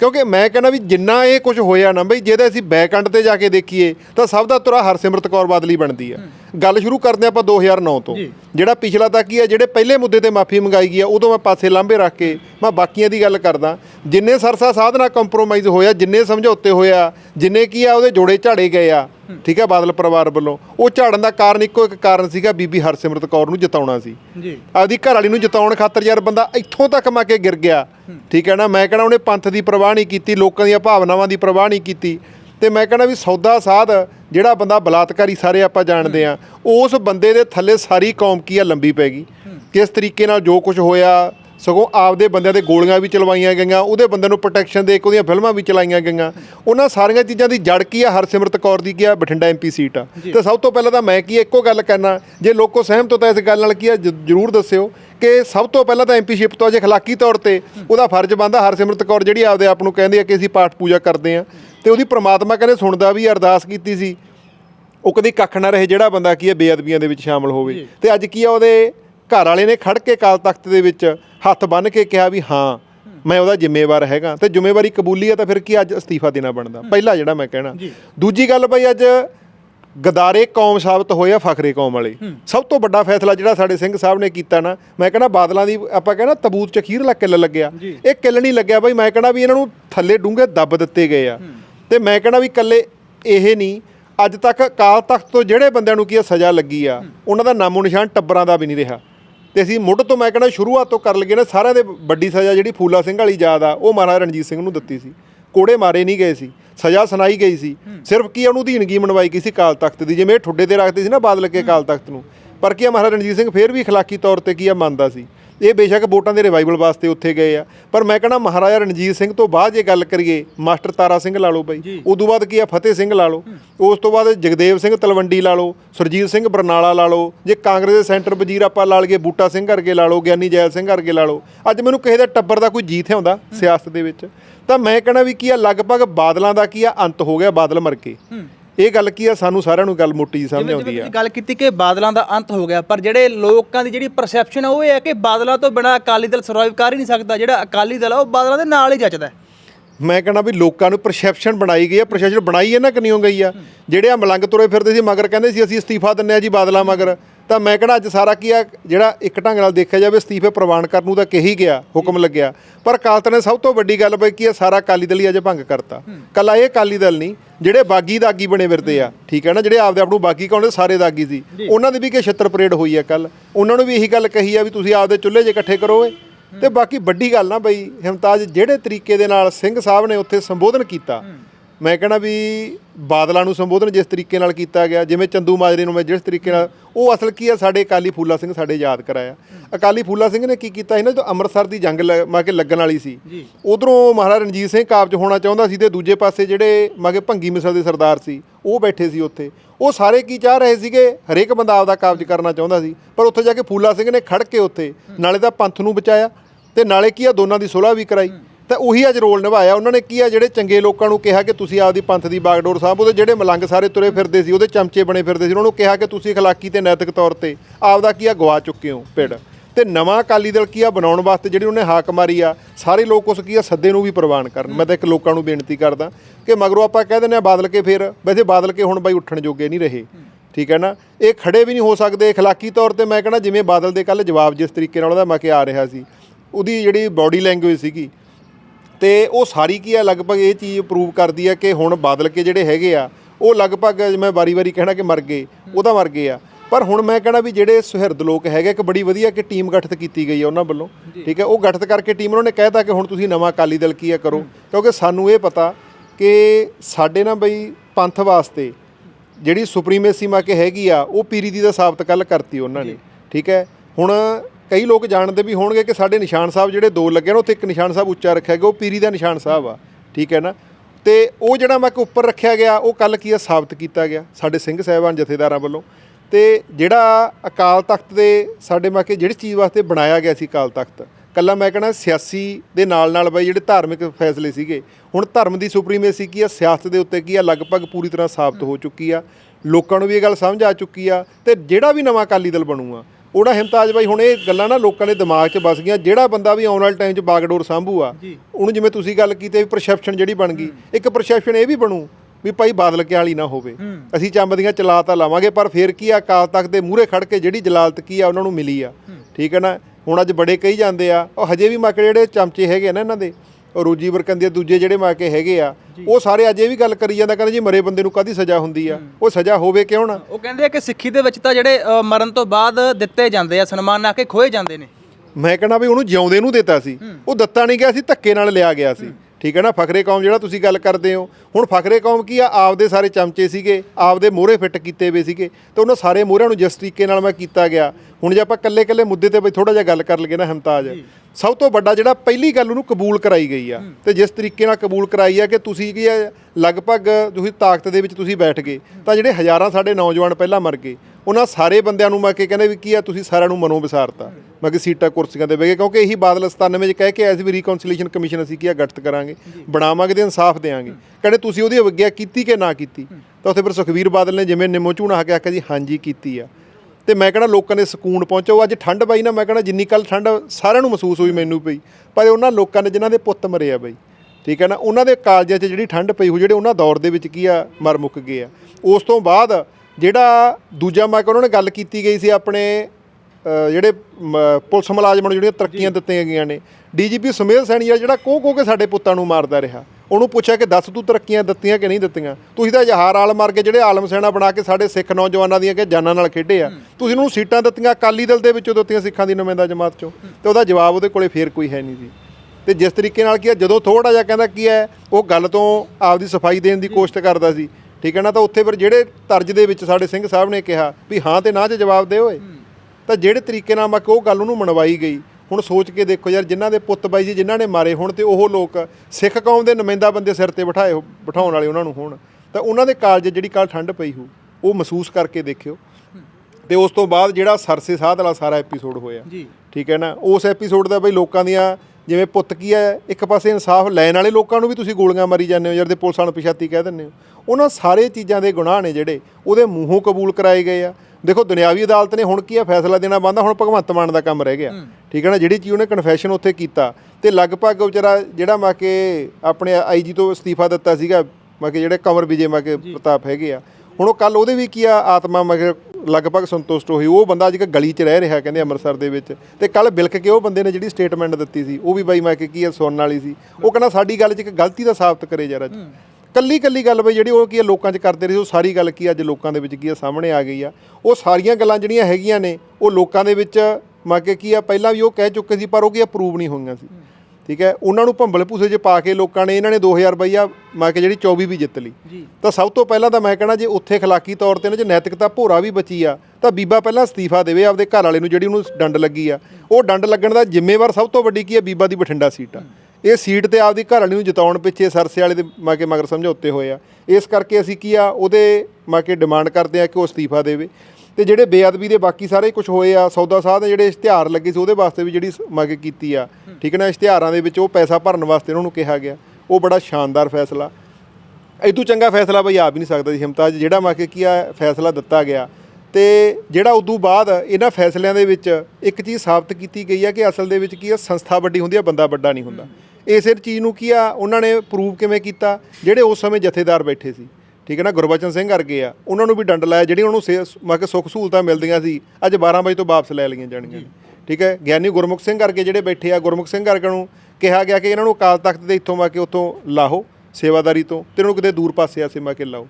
ਕਿਉਂਕਿ ਮੈਂ ਕਹਿੰਦਾ ਵੀ ਜਿੰਨਾ ਇਹ ਕੁਝ ਹੋਇਆ ਨਾ ਬਈ ਜਿਹਦੇ ਅਸੀਂ ਬੈਕਐਂਡ ਤੇ ਜਾ ਕੇ ਦੇਖੀਏ ਤਾਂ ਸਭ ਦਾ ਤੁਰਾ ਹਰਸਿਮਰਤ ਕੌਰ ਬਾਦਲੀ ਬਣਦੀ ਆ ਗੱਲ ਸ਼ੁਰੂ ਕਰਦੇ ਆਪਾਂ 2009 ਤੋਂ ਜਿਹੜਾ ਪਿਛਲਾ ਤਾਂ ਕੀ ਆ ਜਿਹੜੇ ਪਹਿਲੇ ਮੁੱਦੇ ਤੇ ਮਾਫੀ ਮੰਗਾਈ ਗਈ ਆ ਉਦੋਂ ਮੈਂ ਪਾਸੇ ਲਾਂਭੇ ਰੱਖ ਕੇ ਮੈਂ ਬਾਕੀਆਂ ਦੀ ਗੱਲ ਕਰਦਾ ਜਿੰਨੇ ਸਰਸਾ ਸਾਧਨਾ ਕੰਪਰੋਮਾਈਜ਼ ਹੋਇਆ ਜਿੰਨੇ ਸਮਝੌਤੇ ਹੋਇਆ ਜਿੰਨੇ ਕੀ ਆ ਉਹਦੇ ਜੋੜੇ ਝਾੜੇ ਗਏ ਆ ਠੀਕ ਹੈ ਬਾਦਲ ਪਰਿਵਾਰ ਵੱਲੋਂ। ਉਹ ਝਾੜਨ ਦਾ ਕਾਰਨ ਇੱਕੋ ਇੱਕ ਕਾਰਨ ਸੀਗਾ ਬੀਬੀ ਹਰਸਿਮਰਤ ਕੌਰ ਨੂੰ ਜਿਤਾਉਣਾ ਸੀ। ਜੀ। ਆਪਦੀ ਘਰ ਵਾਲੀ ਨੂੰ ਜਿਤਾਉਣ ਖਾਤਰ ਯਾਰ ਬੰਦਾ ਇੱਥੋਂ ਤੱਕ ਮਾ ਕੇ ਗਿਰ ਗਿਆ। ਠੀਕ ਹੈ ਨਾ ਮੈਂ ਕਹਿੰਦਾ ਉਹਨੇ ਪੰਥ ਦੀ ਪ੍ਰਵਾਹ ਨਹੀਂ ਕੀਤੀ ਲੋਕਾਂ ਦੀਆਂ ਭਾਵਨਾਵਾਂ ਦੀ ਪ੍ਰਵਾਹ ਨਹੀਂ ਕੀਤੀ। ਤੇ ਮੈਂ ਕਹਿੰਦਾ ਵੀ ਸੌਦਾ ਸਾਧ ਜਿਹੜਾ ਬੰਦਾ ਬਲਾਤਕਾਰੀ ਸਾਰੇ ਆਪਾਂ ਜਾਣਦੇ ਆ ਉਸ ਬੰਦੇ ਦੇ ਥੱਲੇ ਸਾਰੀ ਕੌਮ ਕੀ ਆ ਲੰਬੀ ਪੈ ਗਈ। ਕਿਸ ਤਰੀਕੇ ਨਾਲ ਜੋ ਕੁਝ ਹੋਇਆ ਸਗੋਂ ਆਪਦੇ ਬੰਦਿਆਂ ਦੇ ਗੋਲੀਆਂ ਵੀ ਚਲਵਾਈਆਂ ਗਈਆਂ ਉਹਦੇ ਬੰਦੇ ਨੂੰ ਪ੍ਰੋਟੈਕਸ਼ਨ ਦੇ ਕੇ ਉਹਦੀਆਂ ਫਿਲਮਾਂ ਵੀ ਚਲਾਈਆਂ ਗਈਆਂ। ਉਹਨਾਂ ਸਾਰੀਆਂ ਚੀਜ਼ਾਂ ਦੀ ਜੜ ਕੀ ਆ? ਹਰਸਿਮਰਤ ਕੌਰ ਦੀ ਕੀ ਆ? ਬਠਿੰਡਾ ਐਮਪੀ ਸੀਟ ਆ। ਤੇ ਸਭ ਤੋਂ ਪਹਿਲਾਂ ਤਾਂ ਮੈਂ ਕੀ ਇੱਕੋ ਗੱਲ ਕਹਿਣਾ ਜੇ ਲੋਕੋ ਸਹਿਮਤ ਹੋ ਤਾਂ ਇਸ ਗੱਲ ਨਾਲ ਕੀ ਆ? ਜਰੂਰ ਦੱਸਿਓ ਕਿ ਸਭ ਤੋਂ ਪਹਿਲਾਂ ਤਾਂ ਐਮਪੀਸ਼ਿਪ ਤੋਂ ਅਜੇ ਖਲਾਕੀ ਤੌਰ ਤੇ ਉਹਦਾ ਫਰਜ਼ ਬੰਦਾ ਹਰਸਿਮਰਤ ਕੌਰ ਜਿਹੜੀ ਆਪਦੇ ਆਪ ਨੂੰ ਕਹਿੰਦੀ ਆ ਕਿ ਅਸੀਂ ਪਾਠ ਪੂਜਾ ਕਰਦੇ ਆ। ਤੇ ਉਹਦੀ ਪ੍ਰਮਾਤਮਾ ਕਹਿੰਦੇ ਸੁਣਦਾ ਵੀ ਅਰਦਾਸ ਕੀਤੀ ਸੀ। ਉਹ ਕਦੀ ਕੱਖ ਨਾ ਰਹੇ ਜਿਹੜਾ ਬੰਦਾ ਕੀ ਹੈ ਬੇਅਦਬੀਆਂ ਦੇ ਵਿੱਚ ਸ਼ਾਮਲ ਹੋਵੇ। ਤੇ ਅੱਜ ਕੀ ਆ ਉਹਦੇ ਘਰ ਵਾਲੇ ਨੇ ਖੜ ਕੇ ਕਾਲ ਤਖਤ ਦੇ ਵਿੱਚ ਹੱਥ ਬੰਨ੍ਹ ਕੇ ਕਿਹਾ ਵੀ ਹਾਂ ਮੈਂ ਉਹਦਾ ਜ਼ਿੰਮੇਵਾਰ ਹੈਗਾ ਤੇ ਜ਼ਿੰਮੇਵਾਰੀ ਕਬੂਲੀ ਹੈ ਤਾਂ ਫਿਰ ਕੀ ਅੱਜ ਅਸਤੀਫਾ ਦੇਣਾ ਬਣਦਾ? ਪਹਿਲਾ ਜਿਹੜਾ ਮੈਂ ਕਹਿਣਾ। ਦੂਜੀ ਗੱਲ ਬਈ ਅੱਜ ਗਦਾਰੇ ਕੌਮ ਸਾਬਤ ਹੋਇਆ ਫਖਰੇ ਕੌਮ ਵਾਲੇ। ਸਭ ਤੋਂ ਵੱਡਾ ਫੈਸਲਾ ਜਿਹੜਾ ਸਾਡੇ ਸਿੰਘ ਸਾਹਿਬ ਨੇ ਕੀਤਾ ਨਾ ਮੈਂ ਕਹਿੰਦਾ ਬਾਦਲਾਂ ਦੀ ਆਪਾਂ ਕਹਿੰਦਾ ਤਬੂਤ ਚ ਖੀਰਲਾ ਕਿੱਲ ਲੱਗਿਆ। ਇਹ ਕਿੱਲ ਨਹੀਂ ਲੱਗਿਆ ਬਈ ਮੈਂ ਕਹਿੰਦਾ ਵੀ ਇਹਨਾਂ ਨੂੰ ਥੱਲੇ ਡੂੰਘੇ ਦੱਬ ਦਿੱਤੇ ਗਏ ਆ। ਤੇ ਮੈਂ ਕਹਿੰਦਾ ਵੀ ਇਕੱਲੇ ਇਹ ਨਹੀਂ ਅੱਜ ਤੱਕ ਅਕਾਲ ਤਖਤ ਤੋਂ ਜਿਹੜੇ ਬੰਦਿਆਂ ਨੂੰ ਕੀ ਆ ਸਜ਼ਾ ਲੱਗੀ ਆ ਉਹਨਾਂ ਦਾ ਨਾਮੋ ਨਿਸ਼ਾਨ ਟੱਬਰਾਂ ਦਾ ਵੀ ਨਹੀਂ ਰਿਹਾ। ਤੇ ਅਸੀਂ ਮੁੱਢ ਤੋਂ ਮੈਂ ਕਹਿੰਦਾ ਸ਼ੁਰੂਆਤ ਤੋਂ ਕਰ ਲਈਏ ਨਾ ਸਾਰਿਆਂ ਦੇ ਵੱਡੀ ਸਜ਼ਾ ਜਿਹੜੀ ਫੂਲਾ ਸਿੰਘ ਵਾਲੀ ਯਾਦ ਆ ਉਹ ਮਹਾਰਾਜਾ ਰਣਜੀਤ ਸਿੰਘ ਨੂੰ ਦਿੱਤੀ ਸੀ ਕੋੜੇ ਮਾਰੇ ਨਹੀਂ ਗਏ ਸੀ ਸਜ਼ਾ ਸੁਣਾਈ ਗਈ ਸੀ ਸਿਰਫ ਕੀ ਉਹਨੂੰ ਅਧੀਨਗੀ ਮਨਵਾਈ ਗਈ ਸੀ ਕਾਲ ਤਖਤ ਦੀ ਜਿਵੇਂ ਇਹ ਠੁੱਡੇ ਤੇ ਰੱਖਦੇ ਸੀ ਨਾ ਬਾਦਲ ਕੇ ਕਾਲ ਤਖਤ ਨੂੰ ਪਰ ਕੀ ਆ ਮਹਾਰਾਜਾ ਰਣਜੀਤ ਸਿੰਘ ਫੇਰ ਵੀ اخلاقی ਤੌਰ ਤੇ ਕੀ ਆ ਮੰਨਦਾ ਸੀ ਇਹ ਬੇਸ਼ੱਕ ਵੋਟਾਂ ਦੇ ਰਿਵਾਈਵਲ ਵਾਸਤੇ ਉੱਥੇ ਗਏ ਆ। ਪਰ ਮੈਂ ਕਹਿੰਦਾ ਮਹਾਰਾਜਾ ਰਣਜੀਤ ਸਿੰਘ ਤੋਂ ਬਾਅਦ ਜੇ ਗੱਲ ਕਰੀਏ ਮਾਸਟਰ ਤਾਰਾ ਸਿੰਘ ਲਾ ਲਓ ਬਾਈ। ਉਦੋਂ ਬਾਅਦ ਕੀ ਆ ਫਤਿਹ ਸਿੰਘ ਲਾ ਲਓ। ਉਸ ਤੋਂ ਬਾਅਦ ਜਗਦੇਵ ਸਿੰਘ ਤਲਵੰਡੀ ਲਾ ਲਓ ਸੁਰਜੀਤ ਸਿੰਘ ਬਰਨਾਲਾ ਲਾ ਲਓ ਜੇ ਕਾਂਗਰਸ ਦੇ ਸੈਂਟਰ ਵਜ਼ੀਰ ਆਪਾਂ ਲਾ ਲਈਏ ਬੂਟਾ ਸਿੰਘ ਵਰਗੇ ਲਾ ਲਓ ਗਿਆਨੀ ਜੈਲ ਸਿੰਘ ਵਰਗੇ ਲਾ ਲਓ। ਅੱਜ ਮੈਨੂੰ ਕਿਸੇ ਦਾ ਟੱਬਰ ਦਾ ਕੋਈ ਜੀਤ ਆਉਂਦਾ ਸਿਆਸਤ ਦੇ ਵਿੱਚ। ਤਾਂ ਮੈਂ ਕਹਿੰਦਾ ਵੀ ਕੀ ਆ ਲਗਭਗ ਬਾਦਲਾਂ ਦਾ ਕੀ ਆ ਅੰਤ ਹੋ ਗਿਆ ਬਾਦਲ ਮਰ ਕੇ। ਇਹ ਗੱਲ ਕੀ ਆ? ਸਾਨੂੰ ਸਾਰਿਆਂ ਨੂੰ ਗੱਲ ਮੋਟੀ ਸਮਝ ਜਿਵੇਂ ਆਉਂਦੀ ਜਿਵੇਂ ਆ। ਤੁਸੀਂ ਗੱਲ ਕੀਤੀ ਕਿ ਬਾਦਲਾਂ ਦਾ ਅੰਤ ਹੋ ਗਿਆ ਪਰ ਜਿਹੜੇ ਲੋਕਾਂ ਦੀ ਜਿਹੜੀ ਪਰਸੈਪਸ਼ਨ ਆ ਉਹ ਇਹ ਹੈ ਕਿ ਬਾਦਲਾਂ ਤੋਂ ਬਿਨਾ ਅਕਾਲੀ ਦਲ ਸਰਵਾਈਵ ਕਰ ਹੀ ਨਹੀਂ ਸਕਦਾ। ਜਿਹੜਾ ਅਕਾਲੀ ਦਲ ਆ ਉਹ ਬਾਦਲਾਂ ਦੇ ਨਾਲ ਹੀ ਜੱਜਦਾ ਹੈ। ਮੈਂ ਕਹਿੰਦਾ ਵੀ ਲੋਕਾਂ ਨੂੰ ਪਰਸੈਪਸ਼ਨ ਬਣਾਈ ਗਈ ਆ ਪ੍ਰਸ਼ਾਸਨ ਬਣਾਈ ਇਹਨਾਂ ਕਿੰਨੀ ਹੋ ਗਈ ਆ? ਜਿਹੜੇ ਆ ਮਲੰਗ ਤੁਰੇ ਫਿਰਦੇ ਸੀ ਮਗਰ ਕਹਿੰਦੇ ਸੀ ਅਸੀਂ ਅਸਤੀਫਾ ਦਿੰਨੇ ਆ ਜੀ ਬਾਦਲਾਂ ਮਗਰ। ਤਾਂ ਮੈਂ ਕਹਿੰਦਾ ਅੱਜ ਸਾਰਾ ਕੀ ਆ ਜਿਹੜਾ ਇੱਕ ਢੰਗ ਨਾਲ ਦੇਖਿਆ ਜਾਵੇ ਅਸਤੀਫੇ ਪ੍ਰਵਾਨ ਕਰਨ ਨੂੰ ਤਾਂ ਕਹੀ ਗਿਆ ਹੁਕਮ ਲੱਗਿਆ। ਪਰ ਅਕਾਲ ਤਖਤ ਨੇ ਸਭ ਤੋਂ ਵੱਡੀ ਗੱਲ ਬਈ ਕੀ ਆ ਸਾਰਾ ਅਕਾਲੀ ਦਲ ਹੀ ਅੱਜ ਭੰਗ ਕਰਤਾ। ਕੱਲਾ ਇਹ ਅਕਾਲੀ ਦਲ ਨਹੀਂ ਜਿਹੜੇ ਬਾਗੀ ਦਾਗੀ ਬਣੇ ਫਿਰਦੇ ਆ ਠੀਕ ਹੈ ਨਾ? ਜਿਹੜੇ ਆਪਦੇ ਆਪ ਨੂੰ ਬਾਗੀ ਕਹਾਉਂਦੇ ਸਾਰੇ ਦਾਗੀ ਸੀ। ਉਹਨਾਂ ਦੀ ਵੀ ਕਿ ਛੱਤਰ ਪਰੇਡ ਹੋਈ ਆ ਕੱਲ ਉਹਨਾਂ ਨੂੰ ਵੀ ਇਹੀ ਗੱਲ ਕਹੀ ਆ ਵੀ ਤੁਸੀਂ ਆਪਦੇ ਚੁੱਲ੍ਹੇ 'ਚ ਇਕੱਠੇ ਕਰੋ ਓਏ ਤੇ ਬਾਕੀ ਵੱਡੀ ਗੱਲ ਨਾ ਬਈ ਹਿਮਤਾਜ ਜਿਹੜੇ ਤਰੀਕੇ ਦੇ ਨਾਲ ਸਿੰਘ ਸਾਹਿਬ ਨੇ ਉੱਥੇ ਸੰਬੋਧਨ ਕੀਤਾ ਮੈਂ ਕਹਿੰਦਾ ਵੀ ਬਾਦਲਾਂ ਨੂੰ ਸੰਬੋਧਨ ਜਿਸ ਤਰੀਕੇ ਨਾਲ ਕੀਤਾ ਗਿਆ ਜਿਵੇਂ ਚੰਦੂ ਮਾਜਰੇ ਨੂੰ ਮੈਂ ਜਿਸ ਤਰੀਕੇ ਨਾਲ ਉਹ ਅਸਲ ਕੀ ਆ ਸਾਡੇ ਅਕਾਲੀ ਫੂਲਾ ਸਿੰਘ ਸਾਡੇ ਯਾਦ ਕਰਾਇਆ। ਅਕਾਲੀ ਫੂਲਾ ਸਿੰਘ ਨੇ ਕੀ ਕੀਤਾ ਸੀ ਨਾ ਜਦੋਂ ਅੰਮ੍ਰਿਤਸਰ ਦੀ ਜੰਗ ਲ- ਮਾ ਕੇ ਲੱਗਣ ਵਾਲੀ ਸੀ ਉਧਰੋਂ ਮਹਾਰਾਜਾ ਰਣਜੀਤ ਸਿੰਘ ਕਾਬਜ ਹੋਣਾ ਚਾਹੁੰਦਾ ਸੀ ਤੇ ਦੂਜੇ ਪਾਸੇ ਜਿਹੜੇ ਮਾ ਕੇ ਭੰਗੀ ਮਿਸਲ ਦੇ ਸਰਦਾਰ ਸੀ ਉਹ ਬੈਠੇ ਸੀ ਉੱਥੇ। ਉਹ ਸਾਰੇ ਕੀ ਚਾਹ ਰਹੇ ਸੀਗੇ? ਹਰੇਕ ਬੰਦਾ ਆਪਦਾ ਕਾਬਜ ਕਰਨਾ ਚਾਹੁੰਦਾ ਸੀ ਪਰ ਉੱਥੇ ਜਾ ਕੇ ਫੂਲਾ ਸਿੰਘ ਨੇ ਖੜ ਕੇ ਉੱਥੇ ਨਾਲੇ ਤਾਂ ਪੰਥ ਨੂੰ ਬਚਾਇਆ ਤੇ ਨਾਲੇ ਕੀ ਆ ਦੋਨਾਂ ਦੀ ਸੁਲ੍ਹਾ ਵੀ ਕਰਾਈ ਤਾਂ ਉਹੀ ਅੱਜ ਰੋਲ ਨਿਭਾਇਆ ਉਹਨਾਂ ਨੇ ਕੀ ਆ ਜਿਹੜੇ ਚੰਗੇ ਲੋਕਾਂ ਨੂੰ ਕਿਹਾ ਕਿ ਤੁਸੀਂ ਆਪਦੀ ਪੰਥ ਦੀ ਬਾਗਡੋਰ ਸਾਹਿਬ ਉਹਦੇ ਜਿਹੜੇ ਮਲੰਗ ਸਾਰੇ ਤੁਰੇ ਫਿਰਦੇ ਸੀ ਉਹਦੇ ਚਮਚੇ ਬਣੇ ਫਿਰਦੇ ਸੀ ਉਹਨਾਂ ਨੂੰ ਕਿਹਾ ਕਿ ਤੁਸੀਂ اخلاقی ਤੇ ਨੈਤਿਕ ਤੌਰ ਤੇ ਆਪਦਾ ਕੀ ਆ ਗਵਾ ਚੁੱਕੇ ਹੋ ਪਿੜ ਤੇ ਨਵਾਂ ਅਕਾਲੀ ਦਲ ਕੀ ਆ ਬਣਾਉਣ ਵਾਸਤੇ ਜਿਹੜੀ ਉਹਨੇ ਹਾਕ ਮਾਰੀ ਆ ਸਾਰੇ ਲੋਕ ਉਸ ਕੀ ਆ ਸੱਦੇ ਨੂੰ ਵੀ ਪ੍ਰਵਾਨ ਕਰਨ ਮੈਂ ਤਾਂ ਇੱਕ ਲੋਕਾਂ ਨੂੰ ਬੇਨਤੀ ਕਰਦਾ ਕਿ ਮਗਰੋਂ ਆਪਾਂ ਕਹਿ ਦਿੰਦੇ ਆ ਬਾਦਲ ਕੇ ਫਿਰ ਵੈਸੇ ਬਾਦਲ ਕੇ ਹੁਣ ਬਾਈ ਉੱਠਣ ਜੋਗੇ ਨਹੀਂ ਰਹੇ ਠੀਕ ਹੈ ਨਾ ਇਹ ਖੜੇ ਵੀ ਨਹੀਂ ਹੋ ਸਕਦੇ اخلاقی ਤੌਰ ਤੇ ਮੈਂ ਕਹਿੰਦਾ ਜਿਵੇਂ ਬਾਦਲ ਦੇ ਕੱਲ ਜਵਾਬ ਜਿਸ ਤਰੀਕੇ ਨਾਲ ਉਹਦਾ ਮੈਂ ਕਿ ਆ ਰਿਹਾ ਸੀ ਉਹਦੀ ਜਿਹੜੀ ਬਾਡੀ ਲੈਂਗੁਏਜ ਸੀਗੀ। ਤੇ ਉਹ ਸਾਰੀ ਕੀ ਆ ਲਗਭਗ ਇਹ ਚੀਜ਼ ਪ੍ਰੂਵ ਕਰਦੀ ਆ ਕਿ ਹੁਣ ਬਾਦਲ ਕੇ ਜਿਹੜੇ ਹੈਗੇ ਆ ਉਹ ਲਗਭਗ ਜਿਵੇਂ ਵਾਰੀ-ਵਾਰੀ ਕਹਿਣਾ ਕਿ ਮਰ ਗਏ ਉਹਦਾ ਮਰ ਗਏ ਆ। ਪਰ ਹੁਣ ਮੈਂ ਕਹਿਣਾ ਵੀ ਜਿਹੜੇ ਸੁਹਿਰਦ ਲੋਕ ਹੈਗੇ ਇੱਕ ਬੜੀ ਵਧੀਆ ਕਿ ਟੀਮ ਗਠਿਤ ਕੀਤੀ ਗਈ ਆ ਉਹਨਾਂ ਵੱਲੋਂ। ਠੀਕ ਹੈ ਉਹ ਗਠਿਤ ਕਰਕੇ ਟੀਮ ਉਹਨਾਂ ਨੇ ਕਹਿਤਾ ਕਿ ਹੁਣ ਤੁਸੀਂ ਨਵਾਂ ਅਕਾਲੀ ਦਲ ਕੀ ਆ ਕਰੋ। ਕਿਉਂਕਿ ਸਾਨੂੰ ਇਹ ਪਤਾ ਕਿ ਸਾਡੇ ਨਾ ਬਈ ਪੰਥ ਵਾਸਤੇ ਜਿਹੜੀ ਸੁਪਰੀਮੇਸੀ ਮਾ ਕੇ ਹੈਗੀ ਆ ਉਹ ਪੀਰੀ ਦੀ ਦਾ ਸਾਬਤ ਕੱਲ ਕਰਤੀ ਉਹਨਾਂ ਨੇ। ਠੀਕ ਹੈ ਹੁਣ ਕਈ ਲੋਕ ਜਾਣਦੇ ਵੀ ਹੋਣਗੇ ਕਿ ਸਾਡੇ ਨਿਸ਼ਾਨ ਸਾਹਿਬ ਜਿਹੜੇ ਦੋ ਲੱਗੇ ਨੇ, ਉੱਥੇ ਇੱਕ ਨਿਸ਼ਾਨ ਸਾਹਿਬ ਉੱਚਾ ਰੱਖਿਆ ਗਿਆ, ਉਹ ਪੀਰੀ ਦਾ ਨਿਸ਼ਾਨ ਸਾਹਿਬ ਆ, ਠੀਕ ਹੈ ਨਾ? ਤੇ ਉਹ ਜਿਹੜਾ ਮੈਂ ਕਿ ਉੱਪਰ ਰੱਖਿਆ ਗਿਆ, ਉਹ ਕੱਲ ਕੀ ਆ, ਸਾਬਤ ਕੀਤਾ ਗਿਆ ਸਾਡੇ ਸਿੰਘ ਸਾਹਿਬਾਨ ਜਥੇਦਾਰਾਂ ਵੱਲੋਂ। ਤੇ ਜਿਹੜਾ ਅਕਾਲ ਤਖਤ ਦੇ ਸਾਡੇ ਮੈਂ ਕਿ ਜਿਹੜੀ ਚੀਜ਼ ਵਾਸਤੇ ਬਣਾਇਆ ਗਿਆ ਸੀ ਅਕਾਲ ਤਖਤ, ਕੱਲਾ ਮੈਂ ਕਹਿੰਦਾ ਸਿਆਸੀ ਦੇ ਨਾਲ ਨਾਲ ਬਈ ਜਿਹੜੇ ਧਾਰਮਿਕ ਫੈਸਲੇ ਸੀਗੇ, ਹੁਣ ਧਰਮ ਦੀ ਸੁਪਰੀਮੇਸੀ ਕੀ ਆ, ਸਿਆਸਤ ਦੇ ਉੱਤੇ ਕੀ ਆ, ਲਗਭਗ ਪੂਰੀ ਤਰ੍ਹਾਂ ਸਾਬਤ ਹੋ ਚੁੱਕੀ ਆ। ਲੋਕਾਂ ਨੂੰ ਵੀ ਇਹ ਗੱਲ ਸਮਝ ਆ ਚੁੱਕੀ ਆ, ਤੇ ਜਿਹੜਾ ਵੀ ਨਵਾਂ ਅਕਾਲੀ ਦਲ ਬਣੂਗਾ ਉਹਦਾ ਹਿਮਤਾਜ ਬਾਈ ਹੁਣ ਇਹ ਗੱਲਾਂ ਨਾ ਲੋਕਾਂ ਦੇ ਦਿਮਾਗ 'ਚ ਵਸ ਗਈਆਂ। ਜਿਹੜਾ ਬੰਦਾ ਵੀ ਆਉਣ ਵਾਲੇ ਟਾਈਮ 'ਚ ਬਾਗਡੋਰ ਸਾਂਭੂ ਆ ਉਹਨੂੰ ਜਿਵੇਂ ਤੁਸੀਂ ਗੱਲ ਕੀਤੀ ਵੀ ਪਰਸੈਪਸ਼ਨ ਜਿਹੜੀ ਬਣ ਗਈ ਇੱਕ ਪਰਸੈਪਸ਼ਨ ਇਹ ਵੀ ਬਣੂ ਵੀ ਭਾਈ ਬਾਦਲ ਕੇ ਵਾਲੀ ਨਾ ਹੋਵੇ। ਅਸੀਂ ਚੰਬ ਦੀਆਂ ਚਲਾ ਤਾਂ ਲਾਵਾਂਗੇ ਪਰ ਫੇਰ ਕੀ ਆ ਅਕਾਲ ਤਖਤ ਦੇ ਮੂਹਰੇ ਖੜ ਕੇ ਜਿਹੜੀ ਜਲਾਲਤ ਕੀ ਆ ਉਹਨਾਂ ਨੂੰ ਮਿਲੀ ਆ। ਠੀਕ ਹੈ ਨਾ? ਹੁਣ ਅੱਜ ਬੜੇ ਕਹੀ ਜਾਂਦੇ ਆ ਉਹ ਹਜੇ ਵੀ ਮਾਕੇ ਜਿਹੜੇ ਚਮਚੇ ਹੈਗੇ ਨਾ ਇਹਨਾਂ ਦੇ ਰੋਜੀ ਵਰਕੰਦੀ ਦੂਜੇ ਜਿਹੜੇ ਮਾਕੇ ਹੈਗੇ ਆ ਉਹ ਸਾਰੇ ਅੱਜ ਇਹ ਵੀ ਗੱਲ ਕਰੀ ਜਾਂਦਾ ਕਹਿੰਦੇ ਜੀ ਮਰੇ ਬੰਦੇ ਨੂੰ ਕਾਦੀ ਸਜ਼ਾ ਹੁੰਦੀ ਆ? ਉਹ ਸਜ਼ਾ ਹੋਵੇ ਕਿਉਂ ਨਾ? ਉਹ ਕਹਿੰਦੇ ਆ ਕਿ ਸਿੱਖੀ ਦੇ ਵਿੱਚ ਤਾਂ ਜਿਹੜੇ ਅ, ਮਰਨ ਤੋਂ ਬਾਅਦ ਦਿੱਤੇ ਜਾਂਦੇ ਆ ਸਨਮਾਨ ਆ ਕੇ ਖੋਏ ਜਾਂਦੇ ਨੇ। ਮੈਂ ਕਹਿੰਦਾ ਵੀ ਉਹਨੂੰ ਜਿਉਂਦੇ ਨੂੰ ਦਿੱਤਾ ਸੀ। ਉਹ ਦਿੱਤਾ ਨਹੀਂ ਗਿਆ ਸੀ ਧੱਕੇ ਨਾਲ ਲਿਆ ਗਿਆ ਸੀ। ਠੀਕ ਹੈ ਨਾ? ਫਖਰੇ ਕੌਮ ਜਿਹੜਾ ਤੁਸੀਂ ਗੱਲ ਕਰਦੇ ਹੋ। ਹੁਣ ਫਖਰੇ ਕੌਮ ਕੀ ਆ? ਆਪਦੇ ਸਾਰੇ ਚਮਚੇ ਸੀਗੇ ਆਪਦੇ ਮੋਹਰੇ ਫਿੱਟ ਕੀਤੇ ਹੋਏ ਸੀਗੇ। ਤੇ ਉਹਨਾਂ ਸਾਰੇ ਮੋਹਰਿਆਂ ਨੂੰ ਜਿਸ ਤਰੀਕੇ ਨਾਲ ਮੈਂ ਕੀਤਾ ਗਿਆ। ਹੁਣ ਜੇ ਆਪਾਂ ਕੱਲੇ ਕੱਲੇ ਮੁੱਦੇ ਤੇ ਬਈ ਥੋੜਾ ਜਿਹਾ ਗੱਲ ਕਰ ਲਈਏ ਨਾ ਹਮਤਾਜ ਸਭ ਤੋਂ ਵੱਡਾ ਜਿਹੜਾ ਪਹਿਲੀ ਗੱਲ ਉਹਨੂੰ ਕਬੂਲ ਕਰਾਈ ਗਈ ਆ। ਤੇ ਜਿਸ ਤਰੀਕੇ ਨਾਲ ਕਬੂਲ ਕਰਾਈ ਆ ਕਿ ਤੁਸੀਂ ਕੀ ਆ ਲਗਭਗ ਤੁਸੀਂ ਤਾਕਤ ਦੇ ਵਿੱਚ ਤੁਸੀਂ ਬੈਠ ਗਏ ਤਾਂ ਜਿਹੜੇ ਹਜ਼ਾਰਾਂ ਸਾਡੇ ਨੌਜਵਾਨ ਪਹਿਲਾਂ ਮਰ ਗਏ ਉਹਨਾਂ ਸਾਰੇ ਬੰਦਿਆਂ ਨੂੰ ਮੈਂ ਕਿ ਕਹਿੰਦੇ ਵੀ ਕੀ ਆ ਤੁਸੀਂ ਸਾਰਿਆਂ ਨੂੰ ਮਨੋਂ ਵਿਸਾਰਤਾ। ਮੈਂ ਕਿ ਸੀਟਾਂ ਕੁਰਸੀਆਂ ਤੇ ਬਹਿ ਕਿਉਂਕਿ ਇਹੀ ਬਾਦਲ 97 ਵਿੱਚ ਕਹਿ ਕੇ ਆਇਆ ਸੀ ਵੀ ਰੀਕਨਸੀਲੀਏਸ਼ਨ ਕਮਿਸ਼ਨ ਅਸੀਂ ਕੀ ਆ ਗਠਿਤ ਕਰਾਂਗੇ ਬਣਾਵਾਂਗੇ ਤੇ ਇਨਸਾਫ ਦੇਵਾਂਗੇ ਕਹਿੰਦੇ ਤੁਸੀਂ ਉਹਦੀ ਅਵਗਿਆ ਕੀਤੀ ਕਿ ਨਾ ਕੀਤੀ? ਤਾਂ ਉੱਥੇ ਫਿਰ ਸੁਖਵੀਰ ਬਾਦਲ ਨੇ ਜਿਵੇਂ ਨਿੰਮੋ ਝੂਣਾ ਕੇ ਆਖਿਆ ਜੀ ਹਾਂਜੀ ਕੀਤੀ ਆ। ਤੇ ਮੈਂ ਕਹਿੰਦਾ ਲੋਕਾਂ ਦੇ ਸਕੂਨ ਪਹੁੰਚੋ ਅੱਜ ਠੰਡ ਬਾਈ ਨਾ ਮੈਂ ਕਹਿੰਦਾ ਜਿੰਨੀ ਕੱਲ ਠੰਡ ਸਾਰਿਆਂ ਨੂੰ ਮਹਿਸੂਸ ਹੋਈ ਮੈਨੂੰ ਪਈ ਪਰ ਉਹਨਾਂ ਲੋਕਾਂ ਨੇ ਜਿਨ੍ਹਾਂ ਦੇ ਪੁੱਤ ਮਰੇ ਆ ਬਾਈ ਠੀਕ ਹੈ ਨਾ? ਉਹਨਾਂ ਦੇ ਕਾਲਜਾਂ 'ਚ ਜਿਹੜੀ ਠੰਡ ਪਈ ਹੋ ਜਿਹੜੇ ਉਹਨਾਂ ਦੌਰ ਦੇ ਵਿੱਚ ਕੀ ਆ ਮਰ ਮੁੱਕ ਗਏ ਆ। ਉਸ ਤੋਂ ਬਾਅਦ ਜਿਹੜਾ ਦੂਜਾ ਮੈਂ ਉਹਨਾਂ ਨੇ ਗੱਲ ਕੀਤੀ ਗਈ ਸੀ ਆਪਣੇ ਜਿਹੜੇ ਪੁਲਿਸ ਮੁਲਾਜ਼ਮਾਂ ਨੂੰ ਜਿਹੜੀਆਂ ਤਰੱਕੀਆਂ ਦਿੱਤੀਆਂ ਗਈਆਂ ਨੇ। ਡੀਜੀਪੀ ਸੁਮੇਲ ਸੈਣੀ ਆ ਜਿਹੜਾ ਕੋਹ ਕੋਹ ਕੇ ਸਾਡੇ ਪੁੱਤਾਂ ਨੂੰ ਮਾਰਦਾ ਰਿਹਾ। ਉਹਨੂੰ ਪੁੱਛਿਆ ਕਿ ਦੱਸ ਤੂੰ ਤਰੱਕੀਆਂ ਦਿੱਤੀਆਂ ਕਿ ਨਹੀਂ ਦਿੱਤੀਆਂ? ਤੁਸੀਂ ਤਾਂ ਜਹਾਰ ਆਲ ਮਾਰ ਕੇ ਜਿਹੜੇ ਆਲਮ ਸੈਨਾ ਬਣਾ ਕੇ ਸਾਡੇ ਸਿੱਖ ਨੌਜਵਾਨਾਂ ਦੀਆਂ ਕਿ ਜਾਨਾਂ ਨਾਲ ਖੇਡੇ ਆ ਤੁਸੀਂ ਉਹਨੂੰ ਸੀਟਾਂ ਦਿੱਤੀਆਂ, ਅਕਾਲੀ ਦਲ ਦੇ ਵਿੱਚੋਂ ਦਿੱਤੀਆਂ ਸਿੱਖਾਂ ਦੀ ਨੁਮਾਇੰਦਾ ਜਮਾਤ ਚੋਂ। ਤੇ ਉਹਦਾ ਜਵਾਬ ਉਹਦੇ ਕੋਲੇ ਫੇਰ ਕੋਈ ਹੈ ਨਹੀਂ ਜੀ। ਤੇ ਜਿਸ ਤਰੀਕੇ ਨਾਲ ਕੀ ਹੈ ਜਦੋਂ ਥੋੜਾ ਜਿਹਾ ਕਹਿੰਦਾ ਕੀ ਹੈ, ਉਹ ਗੱਲ ਤੋਂ ਆਪਦੀ ਸਫ਼ਾਈ ਦੇਣ ਦੀ ਕੋਸ਼ਿਸ਼ ਕਰਦਾ ਸੀ। ਠੀਕ ਹੈ ਨਾ? ਤਾਂ ਉੱਥੇ ਫਿਰ ਜਿਹੜੇ ਤਰਜ ਦੇ ਵਿੱਚ ਸਾਡੇ ਸਿੰਘ ਸਾਹਿਬ ਨੇ ਕਿਹਾ ਵੀ ਹਾਂ ਤੇ ਨਾ 'ਚ ਜਵਾਬ ਦੇ ਓਏ। ਤਾਂ ਜਿਹੜੇ ਤਰੀਕੇ ਨਾਲ ਮੈਂ ਕਿ ਉਹ ਗੱਲ ਉਹਨੂੰ ਮਨਵਾਈ ਗਈ ਹੁਣ ਸੋਚ ਕੇ ਦੇਖੋ ਯਾਰ ਜਿਨ੍ਹਾਂ ਦੇ ਪੁੱਤ ਬਾਈ ਜੀ ਜਿਨ੍ਹਾਂ ਨੇ ਮਾਰੇ ਹੋਣ ਤੇ ਉਹ ਲੋਕ ਸਿੱਖ ਕੌਮ ਦੇ ਨੁਮਾਇੰਦਾ ਬੰਦੇ ਸਿਰ ਤੇ ਬਿਠਾਏ ਹੋ- ਬਿਠਾਉਣ ਵਾਲੇ ਉਹਨਾਂ ਨੂੰ ਹੋਣ ਤਾਂ ਉਹਨਾਂ ਦੇ ਕਾਲਜ ਜਿਹੜੀ ਕੱਲ ਠੰਡ ਪਈ ਹੋ ਉਹ ਮਹਿਸੂਸ ਕਰਕੇ ਦੇਖਿਓ। ਤੇ ਉਸ ਤੋਂ ਬਾਅਦ ਜਿਹੜਾ ਸਰਸੇ ਸਾਧ ਵਾਲਾ ਸਾਰਾ ਐਪੀਸੋਡ ਹੋਇਆ ਜੀ। ਠੀਕ ਹੈ ਨਾ ਉਸ ਐਪੀਸੋਡ ਦਾ ਬਈ ਲੋਕਾਂ ਦੀਆਂ ਜਿਵੇਂ ਪੁੱਤ ਕੀ ਹੈ ਇੱਕ ਪਾਸੇ ਇਨਸਾਫ ਲੈਣ ਵਾਲੇ ਲੋਕਾਂ ਨੂੰ ਵੀ ਤੁਸੀਂ ਗੋਲੀਆਂ ਮਾਰੀ ਜਾਂਦੇ ਹੋ ਯਾਰ ਦੇ ਪੁਲਿਸਾਂ ਨੂੰ ਪਿਛਾਤੀ ਕਹਿ ਦਿੰਦੇ ਹੋ। ਉਹਨਾਂ ਸਾਰੇ ਚੀਜ਼ਾਂ ਦੇ ਗੁਨਾਹ ਨੇ ਜਿਹੜੇ ਉਹਦੇ ਮੂੰਹੋਂ ਕਬੂਲ ਕਰਾਏ ਗਏ ਆ। ਦੇਖੋ ਦੁਨਿਆਵੀ ਅਦਾਲਤ ਨੇ ਹੁਣ ਕੀ ਆ ਫੈਸਲਾ ਦੇਣਾ ਬੰਦਾ ਹੁਣ ਭਗਵੰਤ ਮਾਨ ਦਾ ਕੰਮ ਰਹਿ ਗਿਆ। ਠੀਕ ਹੈ ਨਾ ਜਿਹੜੀ ਚੀਜ਼ ਉਹਨੇ ਕਨਫੈਸ਼ਨ ਉੱਥੇ ਕੀਤਾ ਤੇ ਲਗਭਗ ਵਿਚਾਰਾ ਜਿਹੜਾ ਮਾ ਕੇ ਆਪਣੇ ਆਈਜੀ ਤੋਂ ਅਸਤੀਫਾ ਦਿੱਤਾ ਸੀਗਾ ਮਾ ਕੇ ਜਿਹੜੇ ਕੰਵਰ ਵਿਜੇ ਮਾ ਕੇ ਪ੍ਰਤਾਪ ਹੈਗੇ ਆ। ਹੁਣ ਉਹ ਕੱਲ ਉਹਦੇ ਵੀ ਕੀ ਆ ਆਤਮਾ ਮਗਰ ਲਗਭਗ ਸੰਤੁਸ਼ਟ ਹੋਈ। ਉਹ ਬੰਦਾ ਅੱਜ ਗਲੀ 'ਚ ਰਹਿ ਰਿਹਾ ਕਹਿੰਦੇ ਅੰਮ੍ਰਿਤਸਰ ਦੇ ਵਿੱਚ। ਤੇ ਕੱਲ ਬਿਲਕ ਕੇ ਉਹ ਬੰਦੇ ਨੇ ਜਿਹੜੀ ਸਟੇਟਮੈਂਟ ਦਿੱਤੀ ਸੀ, ਉਹ ਵੀ ਬਾਈ ਮੈਂ ਕਿ ਕੀ ਆ ਸੁਣਨ ਵਾਲੀ ਸੀ। ਉਹ ਕਹਿੰਦਾ ਸਾਡੀ ਗੱਲ 'ਚ ਇੱਕ ਗਲਤੀ ਦਾ ਸਾਬਤ ਕਰੇ ਯਾਰ ਜੀ। ਕੱਲੀ ਕੱਲੀ ਗੱਲ ਬਈ ਜਿਹੜੀ ਉਹ ਕੀ ਆ ਲੋਕਾਂ 'ਚ ਕਰਦੇ ਰਹੇ, ਉਹ ਸਾਰੀ ਗੱਲ ਕੀ ਅੱਜ ਲੋਕਾਂ ਦੇ ਵਿੱਚ ਕੀ ਆ ਸਾਹਮਣੇ ਆ ਗਈ ਆ। ਉਹ ਸਾਰੀਆਂ ਗੱਲਾਂ ਜਿਹੜੀਆਂ ਹੈਗੀਆਂ ਨੇ, ਉਹ ਲੋਕਾਂ ਦੇ ਵਿੱਚ ਮੈਂ ਕਿ ਕੀ ਆ ਪਹਿਲਾਂ ਵੀ ਉਹ ਕਹਿ ਚੁੱਕੇ ਸੀ, ਪਰ ਉਹ ਕੀ ਅਪਰੂਵ ਨਹੀਂ ਹੋਈਆਂ ਸੀ। ਠੀਕ ਹੈ? ਉਹਨਾਂ ਨੂੰ ਭੰਬਲ ਭੂਸੇ 'ਚ ਪਾ ਕੇ ਲੋਕਾਂ ਨੇ ਇਹਨਾਂ ਨੇ 2000 ਰੁਪਈਆ ਮੈਂ ਕਿ ਜਿਹੜੀ 24 ਵੀ ਜਿੱਤ ਲਈ। ਤਾਂ ਸਭ ਤੋਂ ਪਹਿਲਾਂ ਤਾਂ ਮੈਂ ਕਹਣਾ ਜੇ ਉੱਥੇ ਖਲਾਕੀ ਤੌਰ ਤੇ ਇਹਨਾਂ 'ਚ ਨੈਤਿਕਤਾ ਭੋਰਾ ਵੀ ਬਚੀ ਆ ਤਾਂ ਬੀਬਾ ਪਹਿਲਾਂ ਅਸਤੀਫਾ ਦੇਵੇ ਆਪਦੇ ਘਰ ਵਾਲੇ ਨੂੰ ਜਿਹੜੀ ਉਹਨੂੰ ਡੰਡ ਲੱਗੀ ਆ। ਉਹ ਡੰਡ ਲੱਗਣ ਦਾ ਜ਼ਿੰਮੇਵਾਰ ਸਭ ਤੋਂ ਵੱਡੀ ਕੀ ਆ? ਬੀਬਾ ਦੀ ਬਠਿੰਡਾ ਸੀਟ ਆ। ਇਹ ਸੀਟ ਤੇ ਆਪਦੀ ਘਰ ਵਾਲੀ ਨੂੰ ਜਿਤਾਉਣ ਪਿੱਛੇ ਸਰਸੇ ਵਾਲੇ ਦੇ ਮੈਂ ਕਿ ਮਗਰ ਸਮਝੌਤੇ ਹੋਏ ਆ। ਇਸ ਕਰਕੇ ਅਸੀਂ ਕੀ ਆ ਉਹਦੇ ਮੈਂ ਕਿ ਡਿਮਾਂਡ ਕਰਦੇ ਆ ਕਿ ਉਹ ਅਸਤੀਫਾ ਦੇਵੇ। ਤੇ ਜਿਹੜੇ ਬੇਅਦਬੀ ਦੇ ਬਾਕੀ ਸਾਰੇ ਕੁਝ ਹੋਏ ਆ ਸੌਦਾ ਸਾਧ ਦੇ ਜਿਹੜੇ ਇਸ਼ਤਿਹਾਰ ਲੱਗੇ ਸੀ ਉਹਦੇ ਵਾਸਤੇ ਵੀ ਜਿਹੜੀ ਮਗ ਕੀਤੀ ਆ। ਠੀਕ ਹੈ ਨਾ ਇਸ਼ਤਿਹਾਰਾਂ ਦੇ ਵਿੱਚ ਉਹ ਪੈਸਾ ਭਰਨ ਵਾਸਤੇ ਉਹਨਾਂ ਨੂੰ ਕਿਹਾ ਗਿਆ। ਉਹ ਬੜਾ ਸ਼ਾਨਦਾਰ ਫੈਸਲਾ। ਇਦੋਂ ਚੰਗਾ ਫੈਸਲਾ ਬਈ ਆ ਵੀ ਨਹੀਂ ਸਕਦਾ ਸੀ ਹਿਮਤਾਜ ਜਿਹੜਾ ਮਾ ਕੇ ਕੀ ਆ ਫੈਸਲਾ ਦਿੱਤਾ ਗਿਆ। ਤੇ ਜਿਹੜਾ ਉਦੋਂ ਬਾਅਦ ਇਹਨਾਂ ਫੈਸਲਿਆਂ ਦੇ ਵਿੱਚ ਇੱਕ ਚੀਜ਼ ਸਾਬਤ ਕੀਤੀ ਗਈ ਹੈ ਕਿ ਅਸਲ ਦੇ ਵਿੱਚ ਕੀ ਆ ਸੰਸਥਾ ਵੱਡੀ ਹੁੰਦੀ ਆ ਬੰਦਾ ਵੱਡਾ ਨਹੀਂ ਹੁੰਦਾ। ਇਸੇ ਚੀਜ਼ ਨੂੰ ਕੀ ਆ ਉਹਨਾਂ ਨੇ ਪ੍ਰੂਵ ਕਿਵੇਂ ਕੀਤਾ? ਜਿਹੜੇ ਉਸ ਸਮੇਂ ਜਥੇਦਾਰ ਬੈਠੇ ਸੀ। ਠੀਕ ਹੈ ਨਾ ਗੁਰਬਚਨ ਸਿੰਘ ਵਰਗੇ ਆ ਉਹਨਾਂ ਨੂੰ ਵੀ ਡੰਡ ਲਾਇਆ ਜਿਹੜੀ ਉਹਨਾਂ ਮਾ ਕੇ ਸੁੱਖ ਸਹੂਲਤਾਂ ਮਿਲਦੀਆਂ ਸੀ ਅੱਜ 12 ਵਜੇ ਤੋਂ ਵਾਪਸ ਲੈ ਲਈਆਂ ਜਾਣਗੀਆਂ ਠੀਕ ਹੈ ਗਿਆਨੀ ਗੁਰਮੁਖ ਸਿੰਘ ਵਰਗੇ ਜਿਹੜੇ ਬੈਠੇ ਆ ਗੁਰਮੁਖ ਸਿੰਘ ਵਰਗੇ ਨੂੰ ਕਿਹਾ ਗਿਆ ਕਿ ਇਹਨਾਂ ਨੂੰ ਅਕਾਲ ਤਖਤ ਦੇ ਇੱਥੋਂ ਮਾ ਕੇ ਉੱਥੋਂ ਲਾਹੋ ਸੇਵਾਦਾਰੀ ਤੋਂ ਤੇ ਇਹਨਾਂ ਨੂੰ ਕਿਤੇ ਦੂਰ ਪਾਸੇ ਆਸੇ ਮਾ ਕੇ ਲਾਓ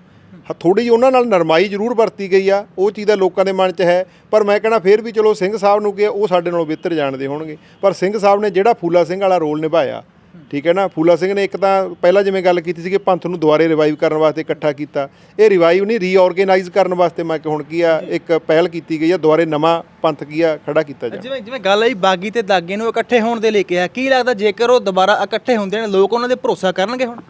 ਥੋੜੀ ਜਿਹੀ ਉਹਨਾਂ ਨਾਲ ਨਰਮਾਈ ਜ਼ਰੂਰ ਵਰਤੀ ਗਈ ਆ ਉਹ ਚੀਜ਼ ਦਾ ਲੋਕਾਂ ਦੇ ਮਨ 'ਚ ਹੈ ਪਰ ਮੈਂ ਕਹਿੰਦਾ ਫੇਰ ਵੀ ਚਲੋ ਸਿੰਘ ਸਾਹਿਬ ਨੂੰ ਕਿ ਉਹ ਸਾਡੇ ਨਾਲੋਂ ਬਿਹਤਰ ਜਾਣਦੇ ਹੋਣਗੇ। ਪਰ ਸਿੰਘ ਸਾਹਿਬ ਨੇ ਜਿਹੜਾ ਫੂਲਾ ਸਿੰਘ ਵਾਲਾ ਰੋਲ ਨਿਭਾਇਆ ਠੀਕ ਹੈ ਨਾ ਫੂਲਾ ਸਿੰਘ ਨੇ ਇੱਕ ਤਾਂ ਪਹਿਲਾਂ ਜਿਵੇਂ ਗੱਲ ਕੀਤੀ ਸੀ ਕਿ ਪੰਥ ਨੂੰ ਦੁਬਾਰੇ ਰਿਵਾਈਵ ਕਰਨ ਵਾਸਤੇ ਇਕੱਠਾ ਕੀਤਾ ਇਹ ਰਿਵਾਈਵ ਨਹੀਂ ਰੀਆਰਗੇਨਾਈਜ਼ ਕਰਨ ਵਾਸਤੇ ਮੈਂ ਕਿ ਹੁਣ ਕੀ ਆ ਇੱਕ ਪਹਿਲ ਕੀਤੀ ਗਈ ਆ ਦੁਬਾਰੇ ਨਵਾਂ ਪੰਥ ਕੀ ਆ ਖੜਾ ਕੀਤਾ ਜਾ ਜਿਵੇਂ ਜਿਵੇਂ ਗੱਲ ਆਈ ਬਾਗੀ ਤੇ ਦਾਗੇ ਨੂੰ ਇਕੱਠੇ ਹੋਣ ਦੇ ਲਈ ਕਿਹਾ ਕੀ ਲੱਗਦਾ ਜੇਕਰ ਉਹ ਦੁਬਾਰਾ ਇਕੱਠੇ ਹੁੰਦੇ ਨੇ ਲੋਕ ਉਹਨਾਂ ਦੇ ਭਰੋਸਾ ਕਰਨਗੇ ਹੁਣ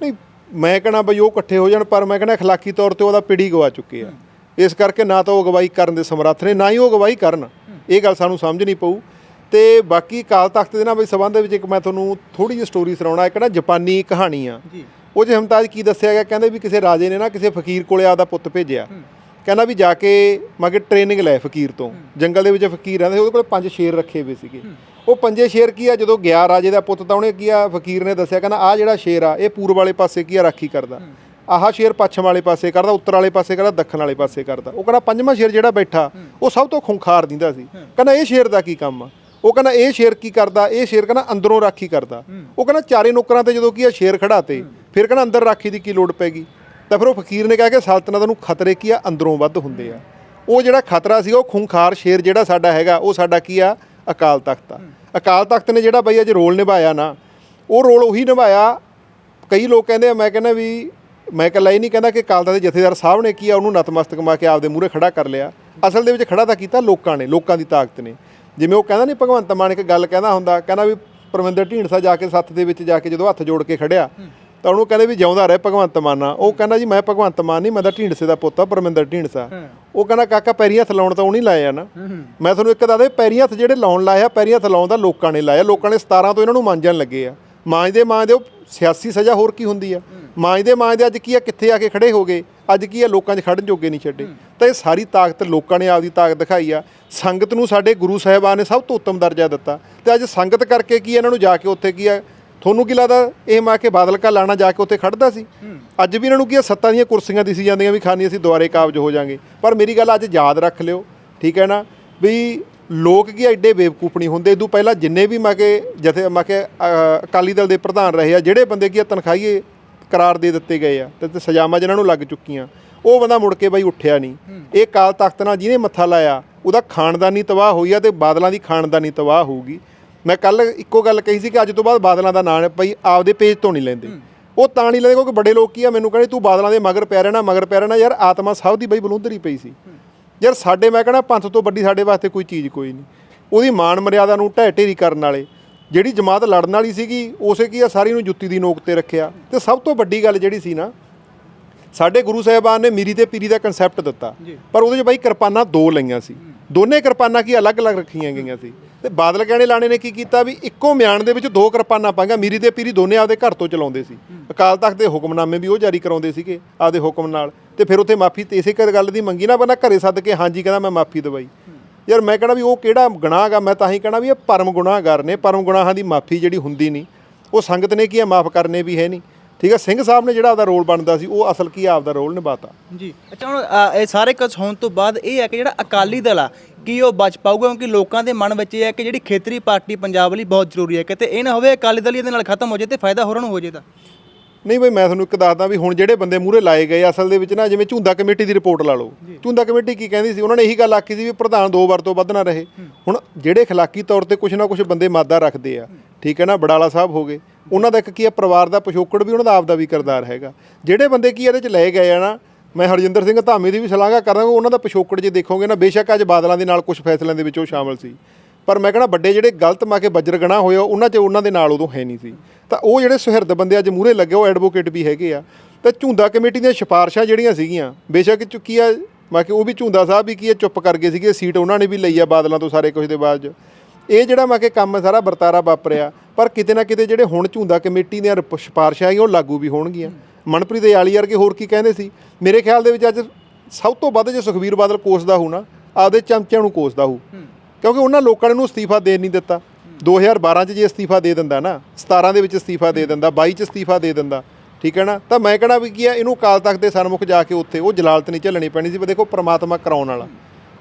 ਨਹੀਂ ਮੈਂ ਕਹਣਾ ਬਈ ਉਹ ਇਕੱਠੇ ਹੋ ਜਾਣ ਪਰ ਮੈਂ ਕਹਿੰਦਾ اخلاقی ਤੌਰ ਤੇ ਉਹਦਾ ਪਿੜੀ ਗਵਾ ਚੁੱਕੇ ਆ ਇਸ ਕਰਕੇ ਨਾ ਤਾਂ ਉਹ ਅਗਵਾਈ ਕਰਨ ਦੇ ਸਮਰੱਥ ਨੇ ਨਾ ਹੀ ਉਹ ਅਗਵਾਈ ਕਰਨ ਇਹ ਗੱਲ ਸਾਨੂੰ ਸਮਝਣੀ ਪਊ ਤੇ ਬਾਕੀ ਕਾਲ ਤਖਤ ਦੇ ਨਾਲ ਬਈ ਸਬੰਧ ਦੇ ਵਿੱਚ ਇੱਕ ਮੈਂ ਤੁਹਾਨੂੰ ਥੋੜੀ ਜਿਹੀ ਸਟੋਰੀ ਸੁਣਾਉਣਾ ਇੱਕ ਨਾ ਜਾਪਾਨੀ ਕਹਾਣੀ ਆ। ਜੀ। ਉਹ 'ਚ ਹਮਤਾਜ ਕੀ ਦੱਸਿਆ ਗਿਆ ਕਹਿੰਦੇ ਵੀ ਕਿਸੇ ਰਾਜੇ ਨੇ ਨਾ ਕਿਸੇ ਫਕੀਰ ਕੋਲੇ ਆਪਦਾ ਪੁੱਤ ਭੇਜਿਆ। ਕਹਿੰਦਾ ਵੀ ਜਾ ਕੇ ਮਗੇ ਟ੍ਰੇਨਿੰਗ ਲੈ ਫਕੀਰ ਤੋਂ। ਜੰਗਲ ਦੇ ਵਿੱਚ ਫਕੀਰ ਰਹਿੰਦਾ ਉਹਦੇ ਕੋਲ ਪੰਜ ਸ਼ੇਰ ਰੱਖੇ ਹੋਏ ਸੀਗੇ। ਉਹ ਪੰਜੇ ਸ਼ੇਰ ਕੀ ਆ? ਜਦੋਂ ਗਿਆ ਰਾਜੇ ਦਾ ਪੁੱਤ ਤਾਂ ਉਹਨੇ ਕੀ ਆ ਫਕੀਰ ਨੇ ਦੱਸਿਆ ਕਹਿੰਦਾ ਆ ਜਿਹੜਾ ਸ਼ੇਰ ਆ ਇਹ ਪੂਰਬ ਵਾਲੇ ਪਾਸੇ ਕੀ ਆ ਰਾਖੀ ਕਰਦਾ। ਆਹ ਸ਼ੇਰ ਪੱਛਮ ਵਾਲੇ ਪਾਸੇ ਕਰਦਾ ਉੱਤਰ ਵਾਲੇ ਪਾਸੇ ਕਰਦਾ ਦੱਖਣ ਵਾਲੇ ਪਾਸੇ ਕਰਦਾ। ਉਹ ਕਹਿੰਦਾ ਪੰਜਵਾਂ ਸ਼ੇਰ ਜਿਹੜਾ ਬੈਠਾ ਉਹ ਸਭ ਤੋਂ ਖੁੰਖਾਰ ਦਿੰਦਾ ਸੀ। ਕਹਿੰਦਾ ਇਹ ਸ਼ੇਰ ਦਾ ਕੀ ਕੰਮ ਆ? ਉਹ ਕਹਿੰਦਾ ਇਹ ਸ਼ੇਰ ਕੀ ਕਰਦਾ? ਇਹ ਸ਼ੇਰ ਕਹਿੰਦਾ ਅੰਦਰੋਂ ਰਾਖੀ ਕਰਦਾ। ਉਹ ਕਹਿੰਦਾ ਚਾਰੇ ਨੌਕਰਾਂ ਤੇ ਜਦੋਂ ਕੀ ਆ ਸ਼ੇਰ ਖੜਾ ਤੇ ਫਿਰ ਕਹਿੰਦਾ ਅੰਦਰ ਰਾਖੀ ਦੀ ਕੀ ਲੋੜ ਪੈਗੀ? ਤਾਂ ਫਿਰ ਉਹ ਫਕੀਰ ਨੇ ਕਿਹਾ ਕਿ ਸਲਤਨਤ ਨੂੰ ਖਤਰੇ ਕੀ ਆ? ਅੰਦਰੋਂ ਵੱਧ ਹੁੰਦੇ ਆ। ਉਹ ਜਿਹੜਾ ਖਤਰਾ ਸੀ ਉਹ ਖੁੰਖਾਰ ਸ਼ੇਰ ਜਿਹੜਾ ਸਾਡਾ ਹੈਗਾ ਉਹ ਸਾਡਾ ਕੀ ਆ? ਅਕਾਲ ਤਖਤ ਆ। ਅਕਾਲ ਤਖਤ ਨੇ ਜਿਹੜਾ ਬਈ ਅੱਜ ਰੋਲ ਨਿਭਾਇਆ ਨਾ ਉਹ ਰੋਲ ਉਹੀ ਨਿਭਾਇਆ। ਕਈ ਲੋਕ ਕਹਿੰਦੇ ਆ ਮੈਂ ਕਹਿੰਦਾ ਵੀ ਮੈਂ ਇਕੱਲਾ ਹੀ ਨਹੀਂ ਕਹਿੰਦਾ ਕਿ ਤਖਤ ਦੇ ਜਥੇਦਾਰ ਸਾਹਿਬ ਨੇ ਕੀ ਆ ਉਹਨੂੰ ਨਤਮਸਤਕ ਮਾ ਕੇ ਆਪਦੇ ਮੂਹਰੇ ਖੜਾ ਕਰ ਲਿਆ। ਅਸਲ ਦੇ ਵਿੱਚ ਖੜਾ ਤਾਂ ਕੀਤਾ ਲੋਕਾਂ ਨੇ ਲੋਕਾਂ ਦੀ ਤਾਕਤ ਨੇ। ਜਿਵੇਂ ਉਹ ਕਹਿੰਦਾ ਨਹੀਂ ਭਗਵੰਤ ਮਾਨ ਇੱਕ ਗੱਲ ਕਹਿੰਦਾ ਹੁੰਦਾ ਕਹਿੰਦਾ ਵੀ ਪਰਮਿੰਦਰ ਢੀਂਡਸਾ ਜਾ ਕੇ ਸੱਥ ਦੇ ਵਿੱਚ ਜਾ ਕੇ ਜਦੋਂ ਹੱਥ ਜੋੜ ਕੇ ਖੜਿਆ ਤਾਂ ਉਹਨੂੰ ਕਹਿੰਦੇ ਵੀ ਜਿਉਂਦਾ ਰਹਿ ਭਗਵੰਤ ਮਾਨਾ ਉਹ ਕਹਿੰਦਾ ਜੀ ਮੈਂ ਭਗਵੰਤ ਮਾਨ ਨਹੀਂ ਮੈਂ ਤਾਂ ਢੀਂਡਸੇ ਦਾ ਪੁੱਤ ਆ ਪਰਮਿੰਦਰ ਢੀਂਡਸਾ। ਉਹ ਕਹਿੰਦਾ ਕਾਕਾ ਪੈਰੀਂ ਹੱਥ ਲਾਉਣ ਤਾਂ ਉਹ ਨਹੀਂ ਲਾਇਆ ਨਾ। ਮੈਂ ਤੁਹਾਨੂੰ ਇੱਕ ਦੱਸਦਾ ਪੈਰੀਂ ਹੱਥ ਜਿਹੜੇ ਲਾਉਣ ਲਾਇਆ ਪੈਰੀਂ ਹੱਥ ਲਾਉਣ ਦਾ ਲੋਕਾਂ ਨੇ ਲਾਇਆ। ਲੋਕਾਂ ਨੇ 17 ਤੋਂ ਇਹਨਾਂ ਨੂੰ ਮਾਂਜਣ ਲੱਗੇ ਆ। ਮਾਂਜਦੇ ਮਾਂਜਦੇ ਉਹ ਸਿਆਸੀ ਸਜ਼ਾ ਹੋਰ ਕੀ ਹੁੰਦੀ ਆ? ਮਾਂਜਦੇ ਮਾਂਜਦੇ ਅੱਜ ਕੀ ਆ? ਕਿੱਥੇ ਆ ਕੇ ਖੜੇ ਹੋ ਗਏ? ਅੱਜ ਕੀ ਆ? ਲੋਕਾਂ 'ਚ ਖੜਨ ਜੋਗੇ ਨਹੀਂ ਛੱਡੇ। ਤਾਂ ਇਹ ਸਾਰੀ ਤਾਕਤ ਲੋਕਾਂ ਨੇ ਆਪਦੀ ਤਾਕਤ ਦਿਖਾਈ ਆ। ਸੰਗਤ ਨੂੰ ਸਾਡੇ ਗੁਰੂ ਸਾਹਿਬਾਨ ਨੇ ਸਭ ਤੋਂ ਉੱਤਮ ਦਰਜਾ ਦਿੱਤਾ। ਤੇ ਅੱਜ ਸੰਗਤ ਕਰਕੇ ਕੀ ਇਹਨਾਂ ਨੂੰ ਜਾ ਕੇ ਉੱਥੇ ਕੀ ਆ? ਤੁਹਾਨੂੰ ਕੀ ਲੱਗਦਾ ਇਹ ਮਾ ਕੇ ਬਾਦਲ ਕਾ ਲਾਣਾ ਜਾ ਕੇ ਉੱਥੇ ਖੜਦਾ ਸੀ? ਅੱਜ ਵੀ ਇਹਨਾਂ ਨੂੰ ਕੀ ਆ? ਸੱਤਾਂ ਦੀਆਂ ਕੁਰਸੀਆਂ ਦਿਸੀ ਜਾਂਦੀਆਂ ਵੀ ਖਾਨੀ ਅਸੀਂ ਦੁਆਰੇ ਕਾਬਜ ਹੋ ਜਾਾਂਗੇ। ਪਰ ਮੇਰੀ ਗੱਲ ਅੱਜ ਯਾਦ ਰੱਖ ਲਿਓ। ਠੀਕ ਹੈ ਨਾ? ਵੀ ਲੋਕ ਕੀ ਐਡੇ ਬੇਵਕੂਫ ਨਹੀਂ ਹੁੰਦੇ? ਇਦੋਂ ਪਹਿਲਾਂ ਜਿੰਨੇ ਵੀ ਮਾ ਕੇ ਜਥੇ ਮਾ ਕੇ ਅਕਾਲੀ ਦਲ ਦੇ ਪ੍ਰਧਾਨ ਰਹੇ ਆ ਜਿਹੜੇ ਬੰਦੇ ਕੀ ਤਨਖਾਹੀਏ ਕਰਾਰ ਦੇ ਦਿੱਤੇ ਗਏ ਆ ਤੇ ਸਜ਼ਾਵਾਂ ਜਿਹਨਾਂ ਨੂੰ ਲੱਗ ਚੁੱਕੀਆਂ ਉਹ ਬੰਦਾ ਮੁੜ ਕੇ ਬਾਈ ਉੱਠਿਆ ਨਹੀਂ। ਇਹ ਕਾਲ ਤਖਤ ਨਾਲ ਜਿਹਨੇ ਮੱਥਾ ਲਾਇਆ ਉਹਦਾ ਖਾਨਦਾਨੀ ਤਬਾਹ ਹੋਈ ਆ ਤੇ ਬਾਦਲਾਂ ਦੀ ਖਾਨਦਾਨੀ ਤਬਾਹ ਹੋਊਗੀ। ਮੈਂ ਕੱਲ ਇੱਕੋ ਗੱਲ ਕਹੀ ਸੀ ਕਿ ਅੱਜ ਤੋਂ ਬਾਅਦ ਬਾਦਲਾਂ ਦਾ ਨਾਂ ਭਾਈ ਆਪਦੇ ਪੇਜ ਤੋਂ ਨਹੀਂ ਲੈਂਦੇ। ਉਹ ਤਾਂ ਨਹੀਂ ਲੈਂਦੇ ਕਿਉਂਕਿ ਵੱਡੇ ਲੋਕ ਕੀ ਆ ਮੈਨੂੰ ਕਹਿੰਦੇ ਤੂੰ ਬਾਦਲਾਂ ਦੇ ਮਗਰ ਪੈ ਰਹਿਣਾ ਮਗਰ ਪੈ ਰਹਿਣਾ ਯਾਰ ਆਤਮਾ ਸਭ ਦੀ ਬਈ ਬਲੂੰਦਰੀ ਪਈ ਸੀ। ਯਾਰ ਸਾਡੇ ਮੈਂ ਕਹਿੰਦਾ ਪੰਥ ਤੋਂ ਵੱਡੀ ਸਾਡੇ ਵਾਸਤੇ ਕੋਈ ਚੀਜ਼ ਕੋਈ ਨਹੀਂ। ਉਹਦੀ ਮਾਣ ਮਰਿਆਦਾ ਨੂੰ ਢਹਿ ਢੇਰੀ ਕਰਨ ਵਾਲੇ ਜਿਹੜੀ ਜਮਾਤ ਲੜਨ ਵਾਲੀ ਸੀਗੀ ਉਸੇ ਕੀ ਆ ਸਾਰੀ ਨੂੰ ਜੁੱਤੀ ਦੀ ਨੋਕ ਤੇ ਰੱਖਿਆ। ਤੇ ਸਭ ਤੋਂ ਵੱਡੀ ਗੱਲ ਜਿਹੜੀ ਸੀ ਨਾ ਸਾਡੇ ਗੁਰੂ ਸਾਹਿਬਾਨ ਨੇ ਮੀਰੀ ਤੇ ਪੀਰੀ ਦਾ ਕਨਸੈਪਟ ਦਿੱਤਾ। ਪਰ ਉਹਦੇ 'ਚ ਬਾਈ ਕਿਰਪਾਨਾਂ ਦੋ ਲਈਆਂ ਸੀ। ਦੋਨੇ ਕਿਰਪਾਨਾਂ ਕੀ ਅਲੱਗ-ਅਲੱਗ ਰੱਖੀਆਂ ਗਈਆਂ ਸੀ। ਤੇ ਬਾਦਲ ਕਹਿਣੇ ਲਾਣੇ ਨੇ ਕੀ ਕੀਤਾ ਵੀ ਇੱਕੋ ਮਿਆਨ ਦੇ ਵਿੱਚ ਦੋ ਕਿਰਪਾਨਾਂ ਪਾਈਆਂ। ਮੀਰੀ ਤੇ ਪੀਰੀ ਦੋਨੇ ਆਪਦੇ ਘਰ ਤੋਂ ਚਲਾਉਂਦੇ ਸੀ। ਅਕਾਲ ਤਖਤ ਦੇ ਹੁਕਮਨਾਮੇ ਵੀ ਉਹ ਜਾਰੀ ਕਰਾਉਂਦੇ ਸੀਗੇ ਆਪਦੇ ਹੁਕਮ ਨਾਲ। ਤੇ ਫਿਰ ਉੱਥੇ ਮਾਫੀ ਤੇ ਇਸੇ ਕਰ ਗੱਲ ਦੀ ਮੰਗੀ ਨਾ ਬੰਦਾ ਘਰੇ ਸੱਦ ਕੇ ਹਾਂਜੀ ਕਹਿੰਦਾ ਮੈਂ ਮਾਫੀ ਦਵਾਈ। ਯਾਰ ਮੈਂ ਕਹਣਾ ਵੀ ਉਹ ਕਿਹੜਾ ਗੁਨਾਹ ਗਾ ਮੈਂ ਤਾਂ ਹੀ ਕਹਣਾ ਵੀ ਇਹ ਪਰਮ ਗੁਨਾਹਗਾਰ ਨੇ ਪਰਮ ਗੁਨਾਹਾਂ ਦੀ ਮਾਫੀ ਜਿਹੜੀ ਹੁੰਦੀ ਨਹੀਂ। ਉਹ ਸੰਗਤ ਨੇ ਕੀ ਹੈ ਮਾਫ ਕਰਨੇ ਵੀ ਹੈ ਨਹੀਂ। ਠੀਕ ਹੈ ਸਿੰਘ ਸਾਹਿਬ ਨੇ ਜਿਹੜਾ ਆਪਦਾ ਰੋਲ ਬਣਦਾ ਸੀ ਉਹ ਅਸਲ ਕੀ ਆ ਆਪਦਾ ਰੋਲ ਨਿਭਾਤਾ। ਜੀ ਅੱਛਾ ਹੁਣ ਅ, ਇਹ ਸਾਰੇ ਕੁਝ ਹੋਣ ਤੋਂ ਬਾਅਦ ਇਹ ਹੈ ਕਿ ਜਿਹੜਾ ਅਕਾਲੀ ਦਲ ਆ ਕੀ ਉਹ ਬਚ ਪਾਊਗਾ? ਕਿਉਂਕਿ ਲੋਕਾਂ ਦੇ ਮਨ ਵਿੱਚ ਇਹ ਹੈ ਕਿ ਜਿਹੜੀ ਖੇਤਰੀ ਪਾਰਟੀ ਪੰਜਾਬ ਲਈ ਬਹੁਤ ਜ਼ਰੂਰੀ ਹੈ। ਕਿਤੇ ਇਹ ਨਾ ਹੋਵੇ ਅਕਾਲੀ ਦਲ ਹੀ ਇਹਦੇ ਨਾਲ ਖਤਮ ਹੋ ਜਾਏ ਤੇ ਫਾਇਦਾ ਹੋਰਾਂ ਨੂੰ ਹੋ ਜਾਏ ਤਾਂ। ਨਹੀਂ ਬਈ ਮੈਂ ਤੁਹਾਨੂੰ ਇੱਕ ਦੱਸਦਾ ਵੀ ਹੁਣ ਜਿਹੜੇ ਬੰਦੇ ਮੂਹਰੇ ਲਾਏ ਗਏ ਅਸਲ ਦੇ ਵਿੱਚ ਨਾ ਜਿਵੇਂ ਝੁੰਦਾ ਕਮੇਟੀ ਦੀ ਰਿਪੋਰਟ ਲਾ ਲਓ। ਝੁੰਦਾ ਕਮੇਟੀ ਕੀ ਕਹਿੰਦੀ ਸੀ? ਉਹਨਾਂ ਨੇ ਇਹੀ ਗੱਲ ਆਖੀ ਸੀ ਵੀ ਪ੍ਰਧਾਨ ਦੋ ਵਾਰ ਤੋਂ ਵੱਧ ਨਾ ਰਹੇ। ਹੁਣ ਜਿਹੜੇ ਖਲਾਕੀ ਤੌਰ ਤੇ ਕੁਝ ਨਾ ਕੁਝ ਬੰਦੇ ਮਾਦਾ ਰੱਖਦੇ ਆ। ਠੀਕ ਹੈ ਨਾ? ਬੜਾਲਾ ਸਾਹਿਬ ਹੋ ਗਏ। ਉਹਨਾਂ ਦਾ ਇੱਕ ਕੀ ਹੈ ਪਰਿਵਾਰ ਦਾ ਪਿਛੋਕੜ ਵੀ ਉਹਨਾਂ ਦਾ ਆਪ ਦਾ ਵੀ ਕਿਰਦਾਰ ਹੈਗਾ। ਜਿਹੜੇ ਬੰਦੇ ਕੀ ਇਹਦੇ ਚ ਲਏ ਗਏ ਆ ਨਾ ਮੈਂ ਹਰਜਿੰਦਰ ਸਿੰਘ ਧਾਮੀ ਦੀ ਵੀ ਸ਼ਲਾਘਾ ਕਰਾਂਗਾ ਉਹਨਾਂ ਦਾ ਪਿਛੋਕੜ ਜੇ ਦੇਖੋਗੇ ਨਾ ਬੇਸ਼ੱਕ ਅੱਜ ਬਾਦਲਾਂ ਦੇ ਨਾਲ ਕੁਝ ਫੈਸਲਿਆਂ ਦੇ ਵਿੱਚ ਉਹ ਸ਼ਾਮਲ ਸੀ। ਪਰ ਮੈਂ ਕਹਿੰਦਾ ਵੱਡੇ ਜਿਹੜੇ ਗਲਤ ਮਾ ਕੇ ਬੱਜਰ ਗਣਾ ਹੋਏ ਆ, ਉਹਨਾਂ 'ਚ ਉਹਨਾਂ ਦੇ ਨਾਲ ਉਦੋਂ ਹੈ ਨਹੀਂ ਸੀ। ਤਾਂ ਉਹ ਜਿਹੜੇ ਸੁਹਿਰਦ ਬੰਦੇ ਅੱਜ ਮੂਹਰੇ ਲੱਗੇ ਉਹ ਐਡਵੋਕੇਟ ਵੀ ਹੈਗੇ ਆ। ਤਾਂ ਝੁੰਦਾ ਕਮੇਟੀ ਦੀਆਂ ਸਿਫਾਰਸ਼ਾਂ ਜਿਹੜੀਆਂ ਸੀਗੀਆਂ ਬੇਸ਼ੱਕ ਚੁੱਕੀ ਆ ਮੈਂ ਕਿ ਉਹ ਵੀ ਝੁੰਦਾ ਸਾਹਿਬ ਵੀ ਕੀ ਹੈ ਚੁੱਪ ਕਰ ਗਏ ਸੀਗੇ ਸੀਟ ਉਹਨਾਂ ਨੇ ਵੀ ਲਈ ਆ ਬਾਦਲਾਂ ਤੋਂ ਸਾਰੇ ਕੁਝ ਦੇ ਬਾਅਦ 'ਚ। ਇਹ ਜਿਹੜਾ ਮੈਂ ਕਿ ਕੰਮ ਸਾਰਾ ਵਰਤਾਰਾ ਵਾਪਰਿਆ। ਪਰ ਕਿਤੇ ਨਾ ਕਿਤੇ ਜਿਹੜੇ ਹੁਣ ਝੁੰਦਾ ਕਮੇਟੀ ਦੀਆਂ ਰਿਪ- ਸਿਫਾਰਸ਼ਾਂ ਆਈਆਂ ਉਹ ਲਾਗੂ ਵੀ ਹੋਣਗੀਆਂ। ਮਨਪ੍ਰੀਤ ਯਾਲੀ ਵਰਗੇ ਹੋਰ ਕੀ ਕਹਿੰਦੇ ਸੀ? ਮੇਰੇ ਖਿਆਲ ਦੇ ਵਿੱਚ ਅੱਜ ਸਭ ਤੋਂ ਵੱਧ ਜੇ ਸੁਖਬੀਰ ਬਾਦਲ ਕੋਸਦਾ ਹੋਊ ਨਾ ਆਪਦੇ ਚਮਚਿਆਂ ਨੂੰ ਕੋਸਦਾ ਹੋਊ। ਕਿਉਂਕਿ ਉਹਨਾਂ ਲੋਕਾਂ ਨੇ ਉਹਨੂੰ ਅਸਤੀਫਾ ਦੇ ਨਹੀਂ ਦਿੱਤਾ। 2012 ਚ ਜੇ ਅਸਤੀਫਾ ਦੇ ਦਿੰਦਾ ਨਾ 17 ਦੇ ਵਿੱਚ ਅਸਤੀਫਾ ਦੇ ਦਿੰਦਾ 22 ਚ ਅਸਤੀਫਾ ਦੇ ਦਿੰਦਾ ਠੀਕ ਹੈ ਨਾ? ਤਾਂ ਮੈਂ ਕਹਣਾ ਵੀ ਕੀ ਆ ਇਹਨੂੰ ਕਾਲ ਤਖਤ ਦੇ ਸਨਮੁਖ ਜਾ ਕੇ ਉੱਥੇ ਉਹ ਜਲਾਲਤ ਨਹੀਂ ਝੱਲਣੀ ਪੈਣੀ ਸੀ ਵੀ ਦੇਖੋ ਪ੍ਰਮਾਤਮਾ ਕਰਾਉਣ ਵਾਲਾ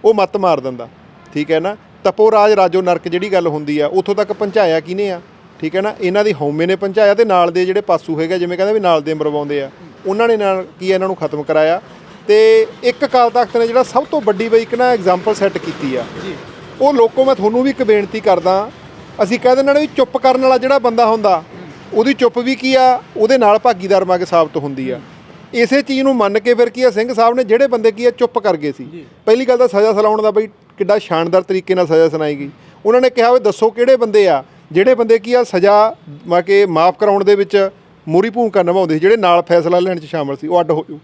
ਉਹ ਮੱਤ ਮਾਰ ਦਿੰਦਾ ਠੀਕ ਹੈ ਨਾ? ਤਪੋ ਰਾਜ ਰਾਜੋ ਨਰਕ ਜਿਹੜੀ ਗੱਲ ਹੁੰਦੀ ਆ ਉੱਥੋਂ ਤੱਕ ਪਹੁੰਚਾਇਆ ਕਿਹਨੇ ਆ? ਠੀਕ ਹੈ ਨਾ? ਇਹਨਾਂ ਦੀ ਹਉਮੈ ਨੇ ਪਹੁੰਚਾਇਆ ਤੇ ਨਾਲ ਦੇ ਜਿਹੜੇ ਪਾਸੂ ਹੈਗੇ ਜਿਵੇਂ ਕਹਿੰਦੇ ਵੀ ਨਾਲ ਦੇ ਮਰਵਾਉਂਦੇ ਆ ਉਹਨਾਂ ਨੇ ਨਾਲ ਕੀ ਆ, ਇਹਨਾਂ ਨੂੰ ਖਤਮ ਕਰਾਇਆ ਤੇ ਇੱਕ ਕਾਲ ਤਖਤ ਨੇ ਜਿਹੜਾ ਸਭ ਤੋਂ ਵੱਡੀ ਬਈ ਇੱਕ ਨਾ ਐਗਜ਼ਾਮਪਲ ਸੈੱਟ ਕੀਤੀ ਆ। ਜੀ। ਉਹ ਲੋਕੋ ਮੈਂ ਤੁਹਾਨੂੰ ਵੀ ਇੱਕ ਬੇਨਤੀ ਕਰਦਾ ਅਸੀਂ ਕਹਿ ਦਿੰਦੇ ਨੇ ਵੀ ਚੁੱਪ ਕਰਨ ਵਾਲਾ ਜਿਹੜਾ ਬੰਦਾ ਹੁੰਦਾ ਉਹਦੀ ਚੁੱਪ ਵੀ ਕੀ ਆ ਉਹਦੇ ਨਾਲ ਭਾਗੀਦਾਰ ਮਾ ਕੇ ਸਾਬਤ ਹੁੰਦੀ ਆ। ਇਸੇ ਚੀਜ਼ ਨੂੰ ਮੰਨ ਕੇ ਫਿਰ ਕੀ ਆ ਸਿੰਘ ਸਾਹਿਬ ਨੇ ਜਿਹੜੇ ਬੰਦੇ ਕੀ ਆ ਚੁੱਪ ਕਰ ਗਏ ਸੀ। ਪਹਿਲੀ ਗੱਲ ਤਾਂ ਸਜ਼ਾ ਸੁਣਾਉਣ ਦਾ ਬਈ ਕਿੱਡਾ ਸ਼ਾਨਦਾਰ ਤਰੀਕੇ ਨਾਲ ਸਜ਼ਾ ਸੁਣਾਈ ਗਈ। ਉਹਨਾਂ ਨੇ ਕਿਹਾ ਵੀ ਦੱਸੋ ਕਿਹੜੇ ਬੰਦੇ ਆ ਜਿਹੜੇ ਬੰਦੇ ਕੀ ਆ ਸਜ਼ਾ ਮਾ ਕੇ ਮਾਫ ਕਰਾਉਣ ਦੇ ਵਿੱਚ ਮੂਰੀ ਭੂਮਿਕਾ ਨਿਭਾਉਂਦੇ ਸੀ ਜਿਹੜੇ ਨਾਲ ਫੈਸਲਾ ਲੈਣ 'ਚ ਸ਼ਾਮਲ ਸੀ ਉਹ ਅੱਡ ਹੋ ਜਾਓ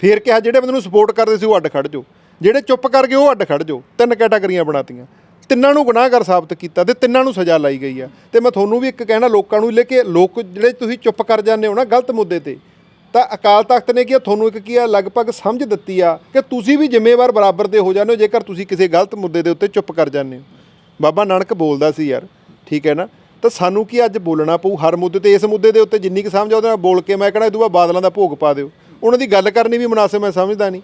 ਫਿਰ ਕਿਹਾ ਜਿਹੜੇ ਬੰਦੇ ਨੂੰ ਸਪੋਰਟ ਕਰਦੇ ਸੀ ਉਹ ਅੱਡ ਖੜ ਜਾਓ ਜਿਹੜੇ ਚੁੱਪ ਕਰ ਗਏ ਉਹ ਅੱਡ ਖੜ ਜਾਓ, ਤਿੰਨ ਕੈਟਾਗਰੀਆਂ ਬਣਾਤੀਆਂ। ਤਿੰਨਾਂ ਨੂੰ ਗੁਨਾਹਗਰ ਸਾਬਤ ਕੀਤਾ ਤੇ ਤਿੰਨਾਂ ਨੂੰ ਸਜ਼ਾ ਲਾਈ ਗਈ ਆ। ਤੇ ਮੈਂ ਤੁਹਾਨੂੰ ਵੀ ਇੱਕ ਕਹਿਣਾ, ਲੋਕਾਂ ਨੂੰ ਲੈ ਕੇ ਲੋਕ ਜਿਹੜੇ ਤੁਸੀਂ ਚੁੱਪ ਕਰ ਜਾਂਦੇ ਹੋ ਨਾ ਗਲਤ ਮੁੱਦੇ ਤੇ, ਤਾਂ ਅਕਾਲ ਤਖਤ ਨੇ ਕੀ ਤੁਹਾਨੂੰ ਇੱਕ ਕੀ ਆ, ਲਗਭਗ ਸਮਝ ਦਿੱਤੀ ਆ ਕਿ ਤੁਸੀਂ ਵੀ ਜ਼ਿੰਮੇਵਾਰ ਬਰਾਬਰ ਦੇ ਹੋ ਜਾਂਦੇ ਹੋ ਜੇਕਰ ਤੁਸੀਂ ਕਿਸੇ ਗਲਤ ਮੁੱਦੇ ਦੇ ਉੱਤੇ ਚੁੱਪ ਕਰ ਜਾਂਦੇ ਹੋ। ਬਾਬਾ ਨਾਨਕ ਬੋਲਦਾ ਸੀ ਯਾਰ, ਠੀਕ ਹੈ ਨਾ? ਤਾਂ ਸਾਨੂੰ ਕੀ ਅੱਜ ਬੋਲਣਾ ਪਊ ਹਰ ਮੁੱਦੇ ਤੇ, ਇਸ ਮੁੱਦੇ ਦੇ ਉੱਤੇ ਜਿੰਨੀ ਕੁ ਸਮਝ ਆ, ਉਹਦੇ ਨਾਲ ਬੋਲ ਕੇ ਮੈਂ ਕਹਣਾ, ਇਹਦੂ ਬਾਅਦ ਬਾਦਲਾਂ ਦਾ ਭੋਗ ਪਾ ਦਿਓ। ਉਹਨਾਂ ਦੀ ਗੱਲ ਕਰਨੀ ਵੀ ਮੁਨਾਸਿਬ ਮੈਂ ਸਮਝਦਾ ਨਹੀਂ।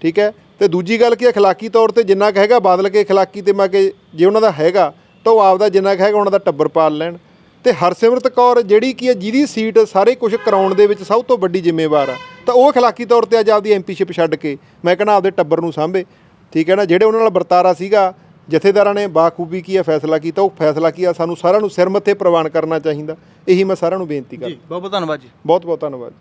ਠੀਕ ਹੈ? ਤੇ ਦੂਜੀ ਗੱਲ ਕੀ ਅਖਲਾਕੀ ਤੌਰ ਤੇ ਜਿੰਨਾ ਕੁ ਹੈਗਾ ਬਾਦਲ ਕੇ ਅਖਲਾਕੀ ਤੇ ਮੈਂ ਕਿ ਜੇ ਉਹਨਾਂ ਦਾ ਹੈਗਾ ਤਾਂ ਉਹ ਆਪਦਾ ਜਿੰਨਾ ਕੁ ਹੈਗਾ ਉਹਨਾਂ ਦਾ ਟੱਬਰ ਪਾਲ ਲੈਣ। ਤੇ ਹਰਸਿਮਰਤ ਕੌਰ ਜਿਹੜੀ ਕੀ ਹੈ ਜਿਹਦੀ ਸੀਟ ਸਾਰੇ ਕੁਝ ਕਰਾਉਣ ਦੇ ਵਿੱਚ ਸਭ ਤੋਂ ਵੱਡੀ ਜ਼ਿੰਮੇਵਾਰ ਆ ਤਾਂ ਉਹ ਅਖਲਾਕੀ ਤੌਰ ਤੇ ਅੱਜ ਆਪਦੀ ਐਮਪੀਸ਼ਿਪ ਛੱਡ ਕੇ ਮੈਂ ਕਹਿੰਦਾ ਆਪਦੇ ਟੱਬਰ ਨੂੰ ਸਾਂਭੇ। ਠੀਕ ਹੈ ਨਾ? ਜਿਹੜੇ ਉਹਨਾਂ ਨਾਲ ਵਰਤਾਰਾ ਸੀਗਾ ਜਥੇਦਾਰਾਂ ਨੇ ਬਾਖੂਬੀ ਕੀ ਹੈ ਫੈਸਲਾ ਕੀਤਾ ਉਹ ਫੈਸਲਾ ਕੀ ਆ ਸਾਨੂੰ ਸਾਰਿਆਂ ਨੂੰ ਸਿਰ ਮੱਥੇ ਪ੍ਰਵਾਨ ਕਰਨਾ ਚਾਹੀਦਾ। ਇਹੀ ਮੈਂ ਸਾਰਿਆਂ ਨੂੰ ਬੇਨਤੀ ਕਰਦਾ। ਜੀ ਬਹੁਤ ਬਹੁਤ ਧੰਨਵਾਦ ਜੀ। ਬਹੁਤ ਬਹੁਤ ਧੰਨਵਾਦ।